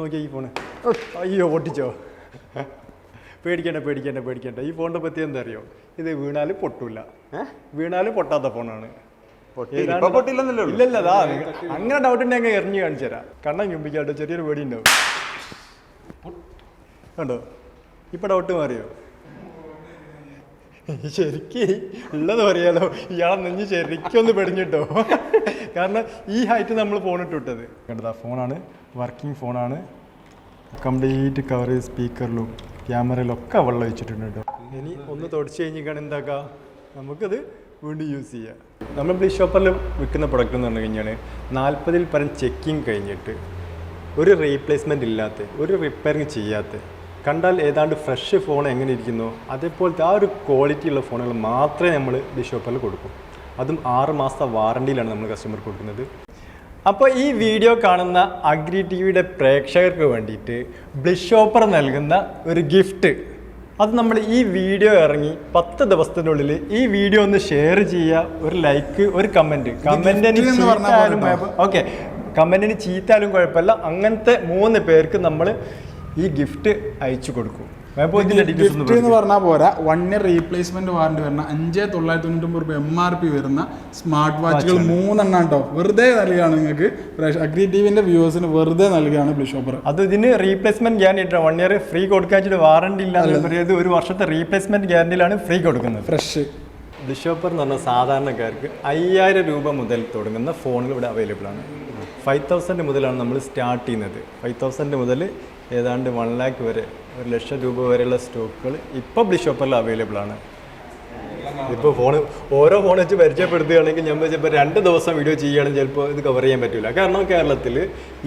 നോക്കിയാ ഈ ഫോണ് അയ്യോ പൊട്ടിച്ചോ. പേടിക്കേണ്ട പേടിക്കേണ്ട പേടിക്കേണ്ട. ഈ ഫോണിനെ പറ്റി എന്താ അറിയോ? ഇത് വീണാലും പൊട്ടൂല. വീണാലും പൊട്ടാത്ത ഫോണാണ് ഇല്ലല്ല അതാ അങ്ങനെ ഡൗട്ട് ഉണ്ടെങ്കിൽ എറിഞ്ഞ് കാണിച്ചു തരാം. കണ്ണം ചുമ്പിക്കാട്ടോ ചെറിയൊരു പേടി ഉണ്ടാവും. കണ്ടോ? ഇപ്പൊ ഡൗട്ട് മാറിയോ? ശരിക്ക് ഉള്ളത് പറയാലോ. ഇയാളെ നെഞ്ഞ് ശരിക്കൊന്ന് പെടിഞ്ഞിട്ടോ. കാരണം ഈ ഹൈറ്റ് നമ്മൾ ഫോൺ കണ്ടതാ ഫോണാണ് വർക്കിംഗ് ഫോണാണ് കംപ്ലീറ്റ് കവർ സ്പീക്കറിലും ക്യാമറയിലൊക്കെ വെള്ളം വെച്ചിട്ടുണ്ട് കേട്ടോ. ഇനി ഒന്ന് തുടച്ച് കഴിഞ്ഞിട്ടാണ് എന്താക്കുക നമുക്കത് വീണ്ടും യൂസ് ചെയ്യാം. നമ്മൾ ബ്ലീ ഷോപ്പറിൽ വിൽക്കുന്ന പ്രൊഡക്റ്റ് എന്ന് പറഞ്ഞു കഴിഞ്ഞാൽ നാൽപ്പതിൽ പരം ചെക്കിങ് കഴിഞ്ഞിട്ട് ഒരു റീപ്ലേസ്മെന്റ് ഇല്ലാത്ത ഒരു റിപ്പയറിങ് ചെയ്യാത്ത കണ്ടാൽ ഏതാണ്ട് ഫ്രഷ് ഫോൺ എങ്ങനെ ഇരിക്കുന്നു അതേപോലത്തെ ആ ഒരു ക്വാളിറ്റി ഉള്ള ഫോണുകൾ മാത്രമേ നമ്മൾ ബ്ലീ ഷോപ്പറിൽ കൊടുക്കും. അതും ആറ് മാസത്തെ വാറണ്ടിയിലാണ് നമ്മൾ കസ്റ്റമർ കൊടുക്കുന്നത്. അപ്പോൾ ഈ വീഡിയോ കാണുന്ന അഗ്രി ടി വിയുടെ പ്രേക്ഷകർക്ക് വേണ്ടിയിട്ട് ബ്ലിഷോപ്പർ നൽകുന്ന ഒരു ഗിഫ്റ്റ് അത് നമ്മൾ ഈ വീഡിയോ ഇറങ്ങി പത്ത് ദിവസത്തിനുള്ളിൽ ഈ വീഡിയോ ഒന്ന് ഷെയർ ചെയ്യുക ഒരു ലൈക്ക് ഒരു കമന്റ് കമന്റിന് ഓക്കെ കമന്റിന് ചീത്താലും കുഴപ്പമില്ല. അങ്ങനത്തെ മൂന്ന് പേർക്ക് നമ്മൾ ഈ ഗിഫ്റ്റ് അയച്ചു കൊടുക്കും. ഗിഫ്റ്റ് എന്ന് പറഞ്ഞാൽ പോരാ വൺ ഇയർ റീപ്ലേസ്മെന്റ് വാറണ്ടി വരുന്ന അഞ്ച് തൊള്ളായിരത്തി തൊണ്ണൂറ്റൊമ്പത് രൂപ എം ആർ പി വരുന്ന സ്മാർട്ട് വാച്ചുകൾ മൂന്നെണ്ണം കേട്ടോ. വെറുതെ നൽകുകയാണ് നിങ്ങൾക്ക്. അഗ്രി ടിവിന്റെ വ്യൂവേഴ്സിന് വെറുതെ നൽകുകയാണ് ബ്ലൂ ഷോപ്പർ അത് ഇതിന് replacement guarantee one year free കൊടുക്കാച്ചിട്ട് warranty ഇല്ലാതെ പറയുന്നത് ഒരു വർഷത്തെ റീപ്ലേസ്മെന്റ് ഗ്യാരണ്ടിയിലാണ് ഫ്രീ കൊടുക്കുന്നത്. ഫ്രഷ് ബിഷോപ്പർ എന്ന് പറഞ്ഞ സാധാരണക്കാർക്ക് അയ്യായിരം രൂപ മുതൽ തുടങ്ങുന്ന ഫോണുകൾ ഇവിടെ അവൈലബിൾ ആണ്. ഫൈവ് തൗസൻഡ് മുതലാണ് നമ്മൾ സ്റ്റാർട്ട് ചെയ്യുന്നത്. ഫൈവ് തൗസൻഡ് മുതൽ ഏതാണ്ട് വൺ ലാക്ക് വരെ ഒരു ലക്ഷം രൂപ വരെയുള്ള സ്റ്റോക്കുകൾ ഇപ്പോൾ ബ്ലിഷോപ്പറിൽ അവൈലബിൾ ആണ്. ഇപ്പോൾ ഫോൺ ഓരോ ഫോൺ വെച്ച് പരിചയപ്പെടുത്തുകയാണെങ്കിൽ നമ്മൾ ചിലപ്പോൾ രണ്ട് ദിവസം വീഡിയോ ചെയ്യുകയാണെങ്കിൽ ചിലപ്പോൾ ഇത് കവർ ചെയ്യാൻ പറ്റില്ല കാരണം കേരളത്തിൽ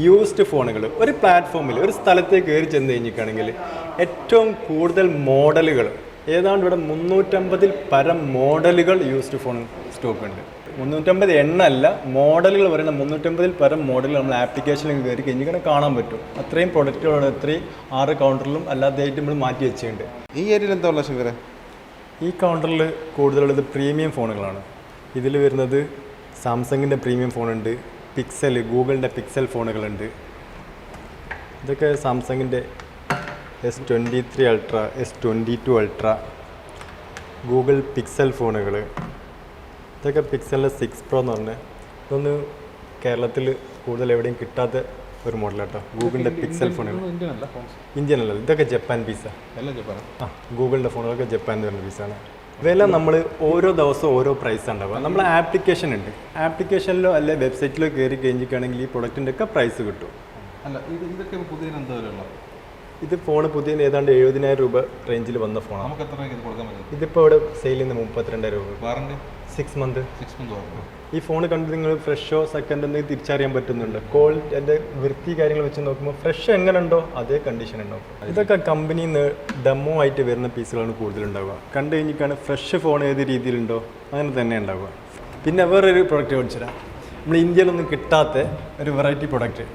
യൂസ്ഡ് ഫോണുകൾ ഒരു പ്ലാറ്റ്ഫോമിൽ ഒരു സ്ഥലത്തേക്ക് കയറി ചെന്ന് കഴിഞ്ഞിട്ടാണെങ്കിൽ ഏറ്റവും കൂടുതൽ മോഡലുകൾ ഏതാണ്ട് ഇവിടെ മുന്നൂറ്റമ്പതിൽ പരം മോഡലുകൾ യൂസ്ഡ് ഫോൺ സ്റ്റോക്ക് ഉണ്ട്. മുന്നൂറ്റമ്പത് എണ്ണല്ല മോഡലുകൾ പറയുന്ന മുന്നൂറ്റമ്പതിൽ പരം മോഡലുകൾ നമ്മൾ ആപ്ലിക്കേഷനിൽ കയറി കഴിഞ്ഞിട്ട് കാണാൻ പറ്റും. അത്രയും പ്രൊഡക്റ്റുകളാണ് ഇത്രയും ആറ് കൗണ്ടറിലും അല്ലാതെയായിട്ട് നമ്മൾ മാറ്റി വെച്ചിട്ടുണ്ട്. ഈ ഏരിയയിൽ എന്താ ഉള്ള ശിവരെ? ഈ കൗണ്ടറിൽ കൂടുതലുള്ളത് പ്രീമിയം ഫോണുകളാണ് ഇതിൽ വരുന്നത് സാംസങ്ങിന്റെ പ്രീമിയം ഫോണുണ്ട് പിക്സൽ ഗൂഗിളിന്റെ പിക്സൽ ഫോണുകളുണ്ട് ഇതൊക്കെ സാംസങ്ങിന്റെ S twenty three Ultra S twenty two Ultra Google Pixel ഫോണുകൾ ഇതൊക്കെ പിക്സലിന്റെ സിക്സ് പ്രോ എന്ന് പറഞ്ഞാൽ ഇതൊന്ന് കേരളത്തിൽ കൂടുതൽ എവിടെയും കിട്ടാത്ത ഒരു മോഡലാട്ടോ ഗൂഗിളിന്റെ പിക്സൽ ഫോണുകൾ ഇന്ത്യൻ അല്ല ഇതൊക്കെ ജപ്പാൻ പീസാ ആ. ഗൂഗിളിന്റെ ഫോണുകളൊക്കെ ജപ്പാനിൽ വരുന്ന പീസാണ് ഇവയെല്ലാം നമ്മൾ ഓരോ ദിവസവും ഓരോ പ്രൈസ് ഉണ്ടാവുക. നമ്മൾ ആപ്ലിക്കേഷൻ ഉണ്ട്. ആപ്ലിക്കേഷനിലോ അല്ലെ വെബ്സൈറ്റിലോ കയറി കഴിഞ്ഞിരിക്കുകയാണെങ്കിൽ ഈ പ്രൊഡക്റ്റിന്റെ ഒക്കെ പ്രൈസ് കിട്ടും. അല്ല ഇത് ഇതൊക്കെ പുതിയ ഇത് ഫോൺ പുതിയ ഏതാണ്ട് എഴുപതിനായിരം രൂപ റേഞ്ചിൽ വന്ന ഫോണാണ് നമുക്ക് എത്ര ഇത് കൊടുക്കാൻ പറ്റും? ഇതിപ്പോൾ ഇവിടെ സെയിൽ ചെയ്യുന്ന മുപ്പത്തിരണ്ടായിരം രൂപ. Warranty six month six month ഈ ഫോൺ കണ്ട് നിങ്ങൾ ഫ്രഷോ സെക്കൻഡ് എന്തെങ്കിലും തിരിച്ചറിയാൻ പറ്റുന്നുണ്ട്. ക്വാളിറ്റി എന്റെ വൃത്തി കാര്യങ്ങൾ വെച്ച് നോക്കുമ്പോൾ ഫ്രഷ് എങ്ങനെ ഉണ്ടോ അതേ കണ്ടീഷൻ ഉണ്ടാവും. ഇതൊക്കെ കമ്പനി നിന്ന് ഡെമോ ആയിട്ട് വരുന്ന പീസുകളാണ് കൂടുതലുണ്ടാവുക കണ്ടു കഴിഞ്ഞിട്ടാണ് ഫ്രഷ് ഫോൺ ഏത് രീതിയിലുണ്ടോ അങ്ങനെ തന്നെ ഉണ്ടാവുക. പിന്നെ വേറൊരു പ്രൊഡക്റ്റ് കാണിച്ചുതരാം നമ്മൾ ഇന്ത്യയിലൊന്നും കിട്ടാത്ത ഒരു വെറൈറ്റി പ്രൊഡക്റ്റ്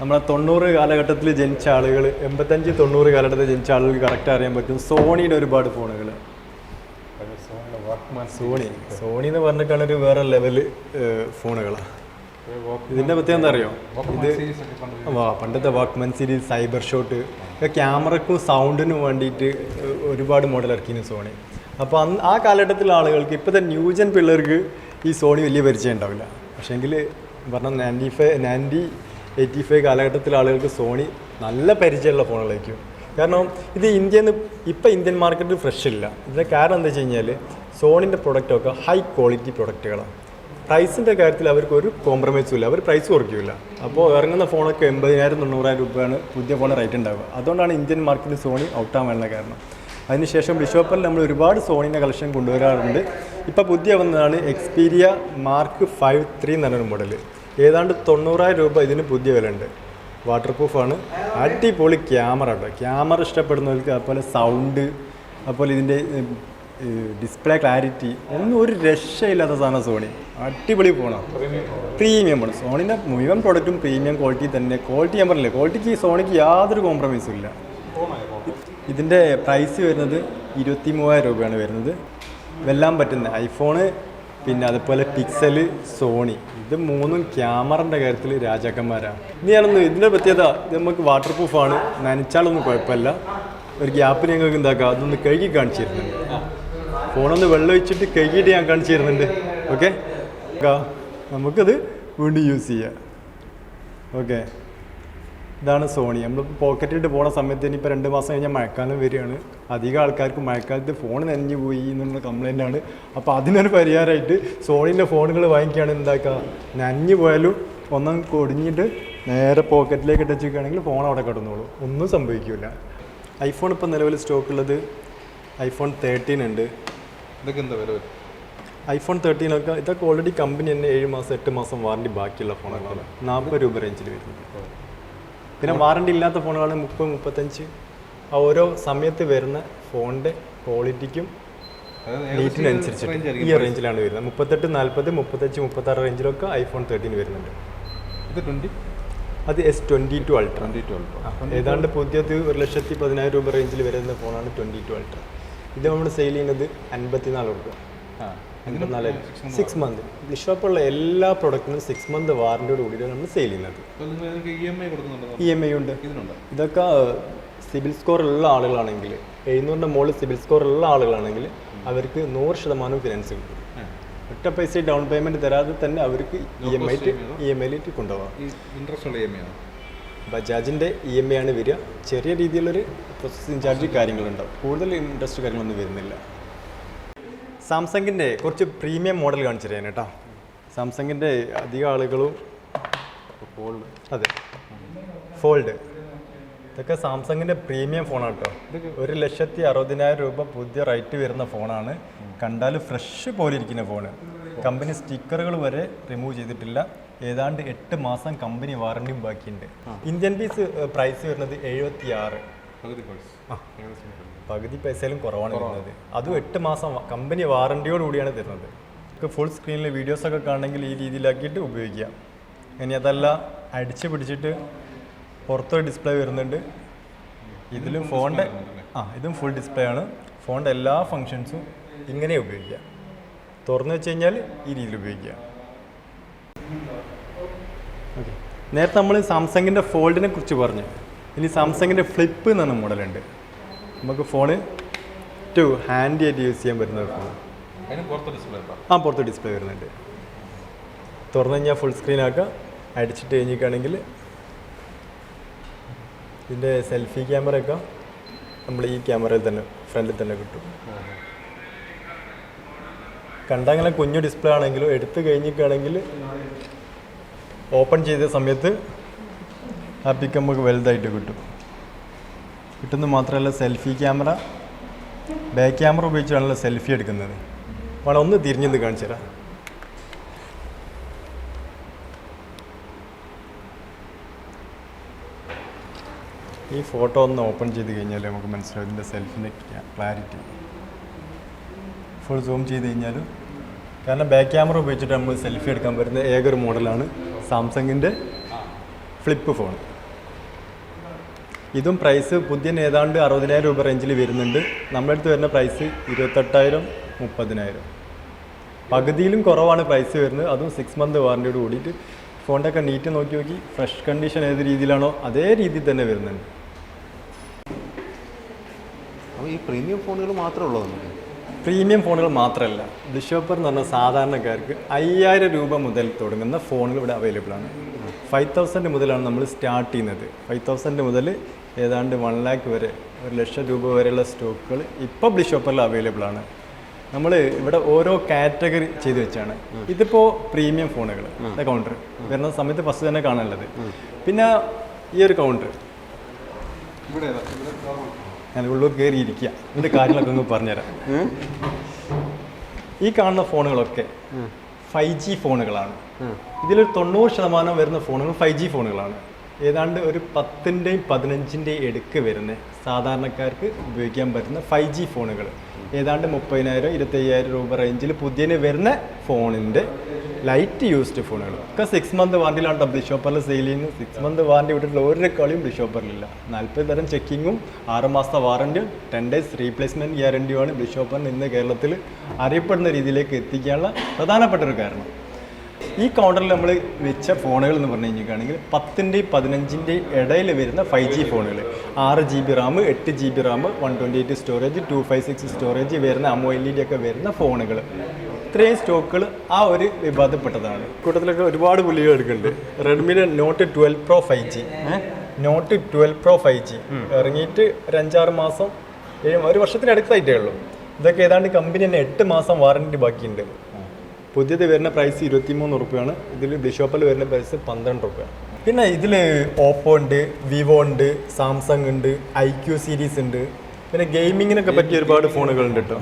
നമ്മളെ തൊണ്ണൂറ് കാലഘട്ടത്തിൽ ജനിച്ച ആളുകൾ എൺപത്തഞ്ച് തൊണ്ണൂറ് കാലഘട്ടത്തിൽ ജനിച്ച ആളുകൾക്ക് കറക്റ്റ് അറിയാൻ പറ്റും. സോണിയുടെ ഒരുപാട് ഫോണുകൾ സോണി സോണി എന്ന് പറഞ്ഞിട്ടാണ് ഒരു വേറെ ലെവൽ ഫോണുകളാണ് ഇതിന്റെ പ്രത്യേകം എന്താ അറിയോ? ഇത് വാ പണ്ടത്തെ വാക്ക്മൻ സീരീസ് സൈബർ ഷോട്ട് ക്യാമറക്കും സൗണ്ടിനും വേണ്ടിയിട്ട് ഒരുപാട് മോഡൽ ഇറക്കിയിരുന്നു സോണി. അപ്പോൾ അന്ന് ആ കാലഘട്ടത്തിലെ ആളുകൾക്ക് ഇപ്പോഴത്തെ ന്യൂജൻ പിള്ളേർക്ക് ഈ സോണി വലിയ പരിചയം ഉണ്ടാവില്ല. പക്ഷേങ്കിൽ പറഞ്ഞ ninety five ninety eighty five കാലഘട്ടത്തിലെ ആളുകൾക്ക് സോണി നല്ല പരിചയമുള്ള ഫോണുകളായിരിക്കും. കാരണം ഇത് ഇന്ത്യയിൽ നിന്ന് ഇപ്പം ഇന്ത്യൻ മാർക്കറ്റിൽ ഫ്രഷ് ഇല്ല. ഇതിന്റെ കാരണം എന്താ വെച്ച് കഴിഞ്ഞാൽ സോണിന്റെ പ്രൊഡക്റ്റൊക്കെ ഹൈ ക്വാളിറ്റി പ്രൊഡക്റ്റുകളാണ് പ്രൈസിന്റെ കാര്യത്തിൽ അവർക്ക് ഒരു കോംപ്രമൈസും ഇല്ല. അവർ പ്രൈസ് കുറയ്ക്കില്ല അപ്പോൾ ഇറങ്ങുന്ന ഫോണൊക്കെ എൺപതിനായിരം തൊണ്ണൂറായിരം രൂപയാണ് പുതിയ ഫോൺ റേറ്റ് ഉണ്ടാവുക. അതുകൊണ്ടാണ് ഇന്ത്യൻ മാർക്കറ്റിൽ സോണി ഔട്ടാവാനുള്ള കാരണം. അതിനുശേഷം ബിഷോപ്പിൽ നമ്മൾ ഒരുപാട് സോണിന്റെ കളക്ഷൻ കൊണ്ടുവരാറുണ്ട്. ഇപ്പോൾ പുതിയ വന്നതാണ് എക്സ്പീരിയ മാർക്ക് ഫൈവ് ത്രീ എന്ന് മോഡൽ ഏതാണ്ട് തൊണ്ണൂറായിരം രൂപ ഇതിന് പുതിയ വില ഉണ്ട് വാട്ടർ പ്രൂഫാണ് അടിപൊളി ക്യാമറ കേട്ടോ ക്യാമറ ഇഷ്ടപ്പെടുന്നവർക്ക് അതുപോലെ സൗണ്ട് അതുപോലെ ഇതിന്റെ ഡിസ്പ്ലേ ക്ലാരിറ്റി ഒന്നും ഒരു രക്ഷയില്ലാത്ത സാധനം സോണി. അടിപൊളി ഫോണാണ് പ്രീമിയം ഫോൺ സോണിന്റെ മുഴുവൻ പ്രോഡക്റ്റും പ്രീമിയം ക്വാളിറ്റി തന്നെ. ക്വാളിറ്റി ഞാൻ പറഞ്ഞില്ലേ ക്വാളിറ്റിക്ക് സോണിക്ക് യാതൊരു കോംപ്രമൈസും ഇല്ല. ഇതിന്റെ പ്രൈസ് വരുന്നത് ഇരുപത്തി മൂവായിരം രൂപയാണ് വരുന്നത്. വെല്ലാൻ പറ്റുന്ന ഐഫോണ് പിന്നെ അതുപോലെ പിക്സൽ സോണി ഇത് മൂന്നും ക്യാമറന്റെ കാര്യത്തിൽ രാജാക്കന്മാരാണ്. ഇനി ഞാനൊന്ന് ഇതിന്റെ പ്രത്യേകത നമുക്ക് വാട്ടർ പ്രൂഫാണ് നനച്ചാലൊന്നും കുഴപ്പമില്ല. ഒരു ഗ്യാപ്പ് ഞങ്ങൾക്ക് എന്താക്കാം അതൊന്ന് കഴുകി കാണിച്ചു തരുന്നുണ്ട്. ഫോണൊന്ന് വെള്ളം ഒഴിച്ചിട്ട് കഴുകിയിട്ട് ഞാൻ കാണിച്ചു തരുന്നുണ്ട് ഓക്കെ നമുക്കത് വീണ്ടും യൂസ് ചെയ്യാം. ഓക്കെ ഇതാണ് സോണി. നമ്മളിപ്പോൾ പോക്കറ്റിട്ട് പോണ സമയത്ത് ഇനിയിപ്പോൾ രണ്ട് മാസം കഴിഞ്ഞാൽ മഴക്കാലം വരികയാണ്. അധികം ആൾക്കാർക്ക് മഴക്കാലത്ത് ഫോൺ നനഞ്ഞു പോയി എന്നുള്ള കംപ്ലൈന്റ് ആണ്. അപ്പോൾ അതിനൊരു പരിഹാരമായിട്ട് സോണീന്റെ ഫോണുകൾ വാങ്ങിക്കുകയാണ് എന്താക്കുക നനഞ്ഞു പോയാലും ഒന്നും കൊടിഞ്ഞിട്ട് നേരെ പോക്കറ്റിലേക്ക് ഇട്ട് വെച്ചിരിക്കുകയാണെങ്കിൽ ഫോൺ അവിടെ കിടന്നോളൂ. ഒന്നും സംഭവിക്കില്ല ഐഫോൺ ഇപ്പോൾ നിലവിൽ സ്റ്റോക്കുള്ളത് ഐഫോൺ തേർട്ടീൻ ഉണ്ട്. ഇതൊക്കെ എന്താ വില വരും? ഐഫോൺ തേർട്ടീനൊക്കെ ഇതൊക്കെ ഓൾറെഡി കമ്പനി തന്നെ ഏഴ് മാസം എട്ട് മാസം വാറണ്ടി ബാക്കിയുള്ള ഫോണുകളാണ്. നാൽപ്പത് രൂപ റേഞ്ചിൽ വരുന്നത്. പിന്നെ വാറണ്ടി ഇല്ലാത്ത ഫോണുകളാണ് മുപ്പത് മുപ്പത്തഞ്ച്. ആ ഓരോ സമയത്ത് വരുന്ന ഫോണിന്റെ ക്വാളിറ്റിക്കും റേറ്റിനനുസരിച്ച് നീറ്റിനനുസരിച്ച് ഈ റേഞ്ചിലാണ് വരുന്നത്. മുപ്പത്തെട്ട് നാൽപ്പത് മുപ്പത്തഞ്ച് മുപ്പത്താറ് റേഞ്ചിലൊക്കെ ഐഫോൺ തേർട്ടീൻ വരുന്നുണ്ട്. ഇത് ട്വന്റി അത് എസ് ട്വന്റി ടു അൾട്ര. ഏതാണ്ട് പുതിയത് ഒരു ലക്ഷത്തി പതിനായിരം രൂപ റേഞ്ചിൽ വരുന്ന ഫോണാണ് ട്വന്റി ടു അൾട്ര. ഇത് നമ്മൾ സെയിൽ ചെയ്യുന്നത് അൻപത്തിനാല് രൂപ അൻപത്തിനാല് സിക്സ് മന്ത് ബിഷോപ്പുള്ള എല്ലാ പ്രൊഡക്റ്റിനും സിക്സ് മന്ത് വാറന്റിയോട് കൂടിയിട്ടാണ് നമ്മൾ സെയിൽ ചെയ്യുന്നത്. ഇ എം ഐ ഉണ്ട്. ഇതൊക്കെ സിബിൽ സ്കോർ ഉള്ള ആളുകളാണെങ്കിൽ എഴുന്നൂറിന്റെ മുകളിൽ സിബിൽ സ്കോർ ഉള്ള ആളുകളാണെങ്കിൽ അവർക്ക് നൂറ് ശതമാനം ഫിനാൻസ് കിട്ടും. ഒറ്റ പൈസ ഡൗൺ പേയ്മെന്റ് തരാതെ തന്നെ അവർക്ക് E M I E M ഐയിലേക്ക് കൊണ്ടുപോകാം. ഇൻട്രസ്റ്റ് ഉള്ള ഇ എം ഐ ആണ് ബജാജിന്റെ ഇ എം ഐ ആണ് വരിക. ചെറിയ രീതിയിലൊരു പ്രോസസ്സിങ് ചാർജ് കാര്യങ്ങളുണ്ടാവും കൂടുതൽ ഇൻട്രസ്റ്റ് കാര്യങ്ങളൊന്നും വരുന്നില്ല. സാംസങ്ങിന്റെ കുറച്ച് പ്രീമിയം മോഡൽ കാണിച്ചു തരാൻ കേട്ടോ. സാംസങ്ങിന്റെ അധികം ആളുകളും ഫോൾഡ് അതെ. ഫോൾഡ് ഇതൊക്കെ സാംസങ്ങിന്റെ പ്രീമിയം ഫോണാണ് കേട്ടോ. ഒരു ലക്ഷത്തി അറുപതിനായിരം രൂപ പുതിയ റൈറ്റ് വരുന്ന ഫോണാണ് കണ്ടാൽ ഫ്രഷ് പോലെ ഇരിക്കുന്ന ഫോണ് കമ്പനി സ്റ്റിക്കറുകൾ വരെ റിമൂവ് ചെയ്തിട്ടില്ല. ഏതാണ്ട് എട്ട് മാസം കമ്പനി വാറണ്ടിയും ബാക്കിയുണ്ട്. ഇന്ത്യൻ പീസ് പ്രൈസ് വരുന്നത് എഴുപത്തി ആറ് പകുതി പൈസ പകുതി പൈസയിലും കുറവാണ് വരുന്നത്. അതും എട്ട് മാസം കമ്പനി വാറണ്ടിയോട് കൂടിയാണ് തരുന്നത്. നമുക്ക് ഫുൾ സ്ക്രീനിൽ വീഡിയോസൊക്കെ കാണണമെങ്കിൽ ഈ രീതിയിലാക്കിയിട്ട് ഉപയോഗിക്കാം ഇനി അതല്ല അടിച്ച് പിടിച്ചിട്ട് പുറത്തൊരു ഡിസ്പ്ലേ വരുന്നുണ്ട്. ഇതിലും ഫോണിന്റെ ആ ഇതും ഫുൾ ഡിസ്പ്ലേ ആണ്. ഫോണിന്റെ എല്ലാ ഫങ്ഷൻസും ഇങ്ങനെ ഉപയോഗിക്കാം തുറന്നു വെച്ച് കഴിഞ്ഞാൽ ഈ രീതിയിൽ ഉപയോഗിക്കാം ഓക്കെ നേരത്തെ നമ്മൾ സാംസങ്ങിന്റെ ഫോൾഡിനെ കുറിച്ച് പറഞ്ഞു. ഇനി സാംസങ്ങിന്റെ ഫ്ലിപ്പ് എന്നാണ് മോഡലുണ്ട്. നമുക്ക് ഫോണ് ടു ഹാൻഡി ആയിട്ട് യൂസ് ചെയ്യാൻ പറ്റുന്ന ഒരു ഫോൺ ആ പുറത്ത് ഡിസ്പ്ലേ വരുന്നുണ്ട്. തുറന്നു കഴിഞ്ഞാൽ ഫുൾ സ്ക്രീൻ ആക്കാം. അടിച്ചിട്ട് കഴിഞ്ഞിട്ടാണെങ്കിൽ ഇതിന്റെ സെൽഫി ക്യാമറയൊക്കെ നമ്മൾ ഈ ക്യാമറയിൽ തന്നെ ഫ്രണ്ടിൽ തന്നെ കിട്ടും. കണ്ടങ്ങനെ കുഞ്ഞു ഡിസ്പ്ലേ ആണെങ്കിലും എടുത്തു കഴിഞ്ഞിട്ടാണെങ്കിൽ ഓപ്പൺ ചെയ്ത സമയത്ത് ആ പിക്ക് നമുക്ക് വലുതായിട്ട് കിട്ടും. കിട്ടുന്ന മാത്രമല്ല സെൽഫി ക്യാമറ ബാക്ക് ക്യാമറ ഉപയോഗിച്ചാണല്ലോ സെൽഫി എടുക്കുന്നത്. അപ്പോൾ ഒന്ന് തിരിഞ്ഞത് കാണിച്ചു തരാം. ഈ ഫോട്ടോ ഒന്ന് ഓപ്പൺ ചെയ്ത് കഴിഞ്ഞാൽ നമുക്ക് മനസ്സിലാവും ഇതിന്റെ സെൽഫിന്റെ ക്ലാരിറ്റി ഫുൾ സൂം ചെയ്ത് കഴിഞ്ഞാൽ കാരണം ബാക്ക് ക്യാമറ ഉപയോഗിച്ചിട്ട് നമ്മൾ സെൽഫി എടുക്കാൻ പറ്റുന്ന ഏകൊരു മോഡലാണ് സാംസങ്ങിന്റെ ഫ്ലിപ്പ് ഫോൺ. ഇതും പ്രൈസ് പുതിയ ഏതാണ്ട് അറുപതിനായിരം രൂപ റേഞ്ചിൽ വരുന്നുണ്ട്. നമ്മുടെ അടുത്ത് വരുന്ന പ്രൈസ് ഇരുപത്തെട്ടായിരം മുപ്പതിനായിരം. പകുതിയിലും കുറവാണ് പ്രൈസ് വരുന്നത്. അതും സിക്സ് മന്ത് വാറന്റിയോട് കൂടിയിട്ട് ഫോണിന്റെ ഒക്കെ നീറ്റ് നോക്കി നോക്കി ഫ്രഷ് കണ്ടീഷൻ ഏത് രീതിയിലാണോ അതേ രീതിയിൽ തന്നെ വരുന്നുണ്ട്. അപ്പോൾ ഈ പ്രീമിയം ഫോണുകൾ മാത്രമേ ഉള്ളൂ നമുക്ക്. പ്രീമിയം ഫോണുകൾ മാത്രമല്ല ബിഷോപ്പർ എന്ന് പറഞ്ഞ സാധാരണക്കാർക്ക് അയ്യായിരം രൂപ മുതൽ തുടങ്ങുന്ന ഫോണുകൾ ഇവിടെ അവൈലബിൾ ആണ്. ഫൈവ് തൗസൻഡ് മുതലാണ് നമ്മൾ സ്റ്റാർട്ട് ചെയ്യുന്നത്. ഫൈവ് തൗസൻഡ് മുതൽ ഏതാണ്ട് വൺ ലാക്ക് വരെ ഒരു ലക്ഷം രൂപ വരെയുള്ള സ്റ്റോക്കുകൾ ഇപ്പോൾ ബിഷോപ്പറിൽ അവൈലബിൾ ആണ്. നമ്മൾ ഇവിടെ ഓരോ കാറ്റഗറി ചെയ്ത് വെച്ചാണ്. ഇതിപ്പോൾ പ്രീമിയം ഫോണുകൾ കൗണ്ടർ വരുന്ന സമയത്ത് ഫസ്റ്റ് തന്നെ കാണാനുള്ളത്. പിന്നെ ഈ ഒരു കൗണ്ടർ ഇവിടെ. ഞാൻ ഉള്ളൂർ കയറി ഇരിക്കുക ഇതിന്റെ കാര്യങ്ങളൊക്കെ ഒന്ന് പറഞ്ഞുതരാം. ഈ കാണുന്ന ഫോണുകളൊക്കെ ഫൈവ് ജി ഫോണുകളാണ്. ഇതിലൊരു തൊണ്ണൂറ് ശതമാനം വരുന്ന ഫോണുകൾ ഫൈവ് ജി ഫോണുകളാണ്. ഏതാണ്ട് ഒരു പത്തിന്റെയും പതിനഞ്ചിന്റെയും എടുക്ക് വരുന്ന സാധാരണക്കാർക്ക് ഉപയോഗിക്കാൻ പറ്റുന്ന ഫൈവ് ജി ഫോണുകൾ. ഏതാണ്ട് മുപ്പതിനായിരം ഇരുപത്തയ്യായിരം രൂപ റേഞ്ചിൽ പുതിയതിന് വരുന്ന ഫോണിന്റെ ലൈറ്റ് യൂസ്ഡ് ഫോണുകൾ ഒക്കെ സിക്സ് മന്ത് വാറണ്ടിയിലാണ് ഡബ്ല്യൂ ഷോപ്പറിൽ സെയിൽ ചെയ്യുന്നത്. സിക്സ് മന്ത് വാറണ്ടി വിട്ടിട്ടുള്ള ഒരു കളിയും ബ്ലൂ ഷോപ്പറിലില്ല നാൽപ്പത് തരം ചെക്കിങ്ങും ആറുമാസത്തെ വാറണ്ടിയും ടെൻ ഡേയ്സ് റീപ്ലേസ്മെന്റ് ഗ്യാരണ്ടിയുമാണ് ബ്ലൂ ഷോപ്പറിന് ഇന്ന് കേരളത്തിൽ അറിയപ്പെടുന്ന രീതിയിലേക്ക് എത്തിക്കാനുള്ള പ്രധാനപ്പെട്ട ഒരു കാരണം. ഈ കൗണ്ടറിൽ നമ്മൾ വെച്ച ഫോണുകൾ എന്ന് പറഞ്ഞു കഴിഞ്ഞിട്ടാണെങ്കിൽ പത്തിന്റെയും പതിനഞ്ചിന്റെയും ഇടയിൽ വരുന്ന ഫൈവ് ജി ഫോണുകൾ ആറ് ജി ബി റാം എട്ട് G B RAM one twenty eight storage two five six storage വരുന്ന അമോ എൽ ഇ ഡി ഒക്കെ വരുന്ന ഫോണുകൾ ഇത്രയും സ്റ്റോക്കുകൾ ആ ഒരു വിവാദപ്പെട്ടതാണ് കൂട്ടത്തിലൊക്കെ ഒരുപാട് പുലികൾ എടുക്കുന്നുണ്ട്. റെഡ്മിയുടെ Note twelve Pro five G Note twelve Pro five G ഇറങ്ങിയിട്ട് ഒരു അഞ്ചാറ് മാസം ഏഴ് ഒരു വർഷത്തിനടുത്തായിട്ടേ ഉള്ളൂ. ഇതൊക്കെ ഏതാണ്ട് കമ്പനി തന്നെ എട്ട് മാസം വാറണ്ടി ബാക്കിയുണ്ട്. പുതിയത് വരുന്ന പ്രൈസ് ഇരുപത്തിമൂന്ന് റുപ്യാണ് ഇതിൽ ബിഷോപ്പിൽ വരുന്ന പ്രൈസ് പന്ത്രണ്ട് റുപ്യ പിന്നെ ഇതിൽ ഓപ്പോ ഉണ്ട് വിവോ ഉണ്ട് സാംസങ് ഉണ്ട് ഐ ക്യു സീരീസ് ഉണ്ട്. പിന്നെ ഗെയിമിങ്ങിനൊക്കെ പറ്റിയ ഒരുപാട് ഫോണുകളുണ്ട് കേട്ടോ.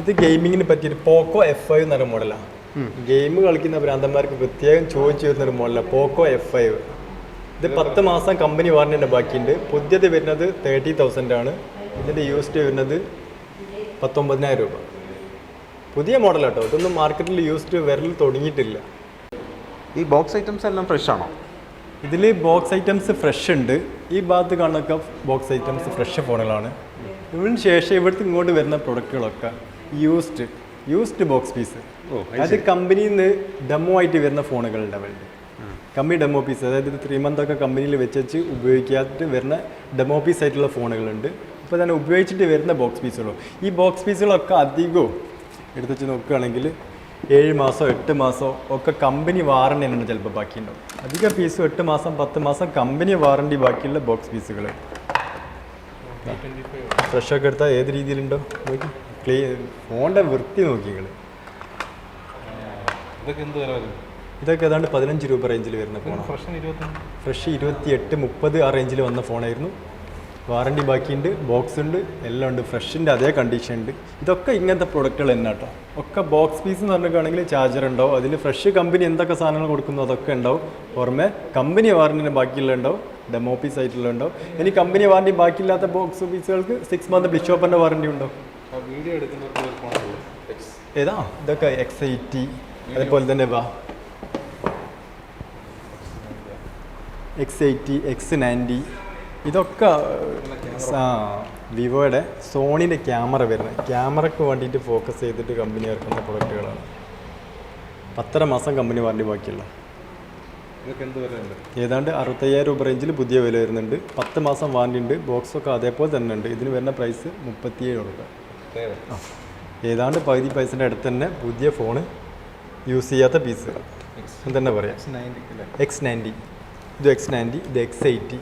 ഇത് ഗെയിമിങ്ങിന് പറ്റിയൊരു പോക്കോ എഫ് ഫൈവ് എന്നൊരു മോഡലാണ് ഗെയിം കളിക്കുന്ന ഭ്രാന്തന്മാർക്ക് പ്രത്യേകം ചോദിച്ചു വരുന്ന ഒരു മോഡലാണ് പോക്കോ എഫ് ഫൈവ് ഇത് പത്ത് മാസം കമ്പനി വാറണ്ടിന്റെ ബാക്കിയുണ്ട്. പുതിയത് വരുന്നത് തേർട്ടി തൗസൻഡ് ആണ്. ഇതിന്റെ യൂസ്ഡ് വരുന്നത് പത്തൊമ്പതിനായിരം രൂപ. പുതിയ മോഡൽ കേട്ടോ ഇതൊന്നും മാർക്കറ്റിൽ യൂസ്ഡ് വിരൽ തുടങ്ങിയിട്ടില്ല. ഈ ബോക്സ് ഐറ്റംസ് എല്ലാം ഫ്രഷ് ആണോ? ഇതിൽ ബോക്സ് ഐറ്റംസ് ഫ്രഷ് ഉണ്ട്. ഈ ഭാഗത്ത് കാണുന്നൊക്കെ ബോക്സ് ഐറ്റംസ് ഫ്രഷ് ഫോണുകളാണ് ഇതിന് ശേഷം ഇവിടുത്തെ ഇങ്ങോട്ട് വരുന്ന പ്രൊഡക്റ്റുകളൊക്കെ യൂസ്ഡ് യൂസ്ഡ് ബോക്സ് പീസ് അത് കമ്പനിയിൽ നിന്ന് ഡെമോ ആയിട്ട് വരുന്ന ഫോണുകൾ ഉണ്ടാവുന്നുണ്ട് കമ്പനി ഡെമോ പീസ് അതായത് ത്രീ മന്ത് ഒക്കെ കമ്പനിയിൽ വെച്ച് ഉപയോഗിക്കാത്ത വരുന്ന ഡെമോ പീസ് ആയിട്ടുള്ള ഫോണുകളുണ്ട് അപ്പോൾ തന്നെ ഉപയോഗിച്ചിട്ട് വരുന്ന ബോക്സ് പീസുകളും ഈ ബോക്സ് പീസുകളൊക്കെ അധികവും എടുത്ത് വെച്ച് നോക്കുകയാണെങ്കിൽ ഏഴ് മാസം എട്ട് മാസം ഒക്കെ കമ്പനി വാറണ്ടി തന്നെ ചിലപ്പോൾ ബാക്കിയുണ്ടാവും. അധിക ഫീസും എട്ട് മാസം പത്ത് മാസം കമ്പനി വാറണ്ടി ബാക്കിയുള്ള ബോക്സ് പീസുകൾ ഫ്രഷൊക്കെ എടുത്താൽ ഏത് രീതിയിലുണ്ടോ? നോക്കി. ക്ലീൻ ഫോണിന്റെ വൃത്തി നോക്കി നിങ്ങൾ ഇതൊക്കെ എന്ത് വില വരും? ഇതൊക്കെ ഏതാണ്ട് പതിനഞ്ച് രൂപ റേഞ്ചിൽ വരുന്ന ഫോണാണ് ഫ്രഷ് ഇരുപത്തി എട്ട് മുപ്പത് ആ റേഞ്ചിൽ വന്ന ഫോണായിരുന്നു വാറണ്ടി ബാക്കിയുണ്ട് ബോക്സ് ഉണ്ട് എല്ലാം ഉണ്ട് ഫ്രഷിന്റെ അതേ കണ്ടീഷൻ ഉണ്ട്. ഇതൊക്കെ ഇങ്ങനത്തെ പ്രൊഡക്റ്റുകൾ തന്നെ കേട്ടോ ഒക്കെ ബോക്സ് പീസ് എന്ന് പറഞ്ഞിട്ടാണെങ്കിൽ ചാർജർ ഉണ്ടാവും. അതിൽ ഫ്രഷ് കമ്പനി എന്തൊക്കെ സാധനങ്ങൾ കൊടുക്കുന്നു അതൊക്കെ ഉണ്ടാവും. പുറമെ കമ്പനി വാറണ്ടിന്റെ ബാക്കിയുള്ള ഉണ്ടാവും. ഡെമോ പീസ് ആയിട്ടുള്ള ഉണ്ടാവും. ഇനി കമ്പനി വാറണ്ടി ബാക്കിയില്ലാത്ത ബോക്സ് പീസുകൾക്ക് സിക്സ് മന്ത് ബിഷോപ്പറിന്റെ വാറണ്ടി ഉണ്ടോ വീഡിയോ എടുക്കുന്നവർക്ക് ഒരു ഏതാ? ഇതൊക്കെ എക്സ് ഐറ്റി അതേപോലെ തന്നെ വാ. എക്സ് എയ്റ്റി എക്സ് നയന്റി ഇതൊക്കെ വിവോയുടെ സോണിന്റെ ക്യാമറ വരുന്നത്. ക്യാമറയ്ക്ക് വേണ്ടിയിട്ട് ഫോക്കസ് ചെയ്തിട്ട് കമ്പനി ഇറക്കുന്ന പ്രൊഡക്റ്റുകളാണ് പത്തര മാസം കമ്പനി വാറണ്ടി ബാക്കിയുള്ള. ഏതാണ്ട് അറുപത്തയ്യായിരം രൂപ റേഞ്ചിൽ പുതിയ വില വരുന്നുണ്ട്. പത്ത് മാസം വാറണ്ടി ഉണ്ട്. ബോക്സൊക്കെ അതേപോലെ തന്നെ ഉണ്ട്. ഇതിന് വരുന്ന പ്രൈസ് മുപ്പത്തിയേഴ് രൂപ. ഏതാണ്ട് പകുതി പൈസന്റെ അടുത്ത് തന്നെ പുതിയ ഫോണ് യൂസ് ചെയ്യാത്ത പീസ് തന്നെ പറയാം? എക്സ് നയന്റി ഇത് എക്സ് നയന്റി ഇത് X eighty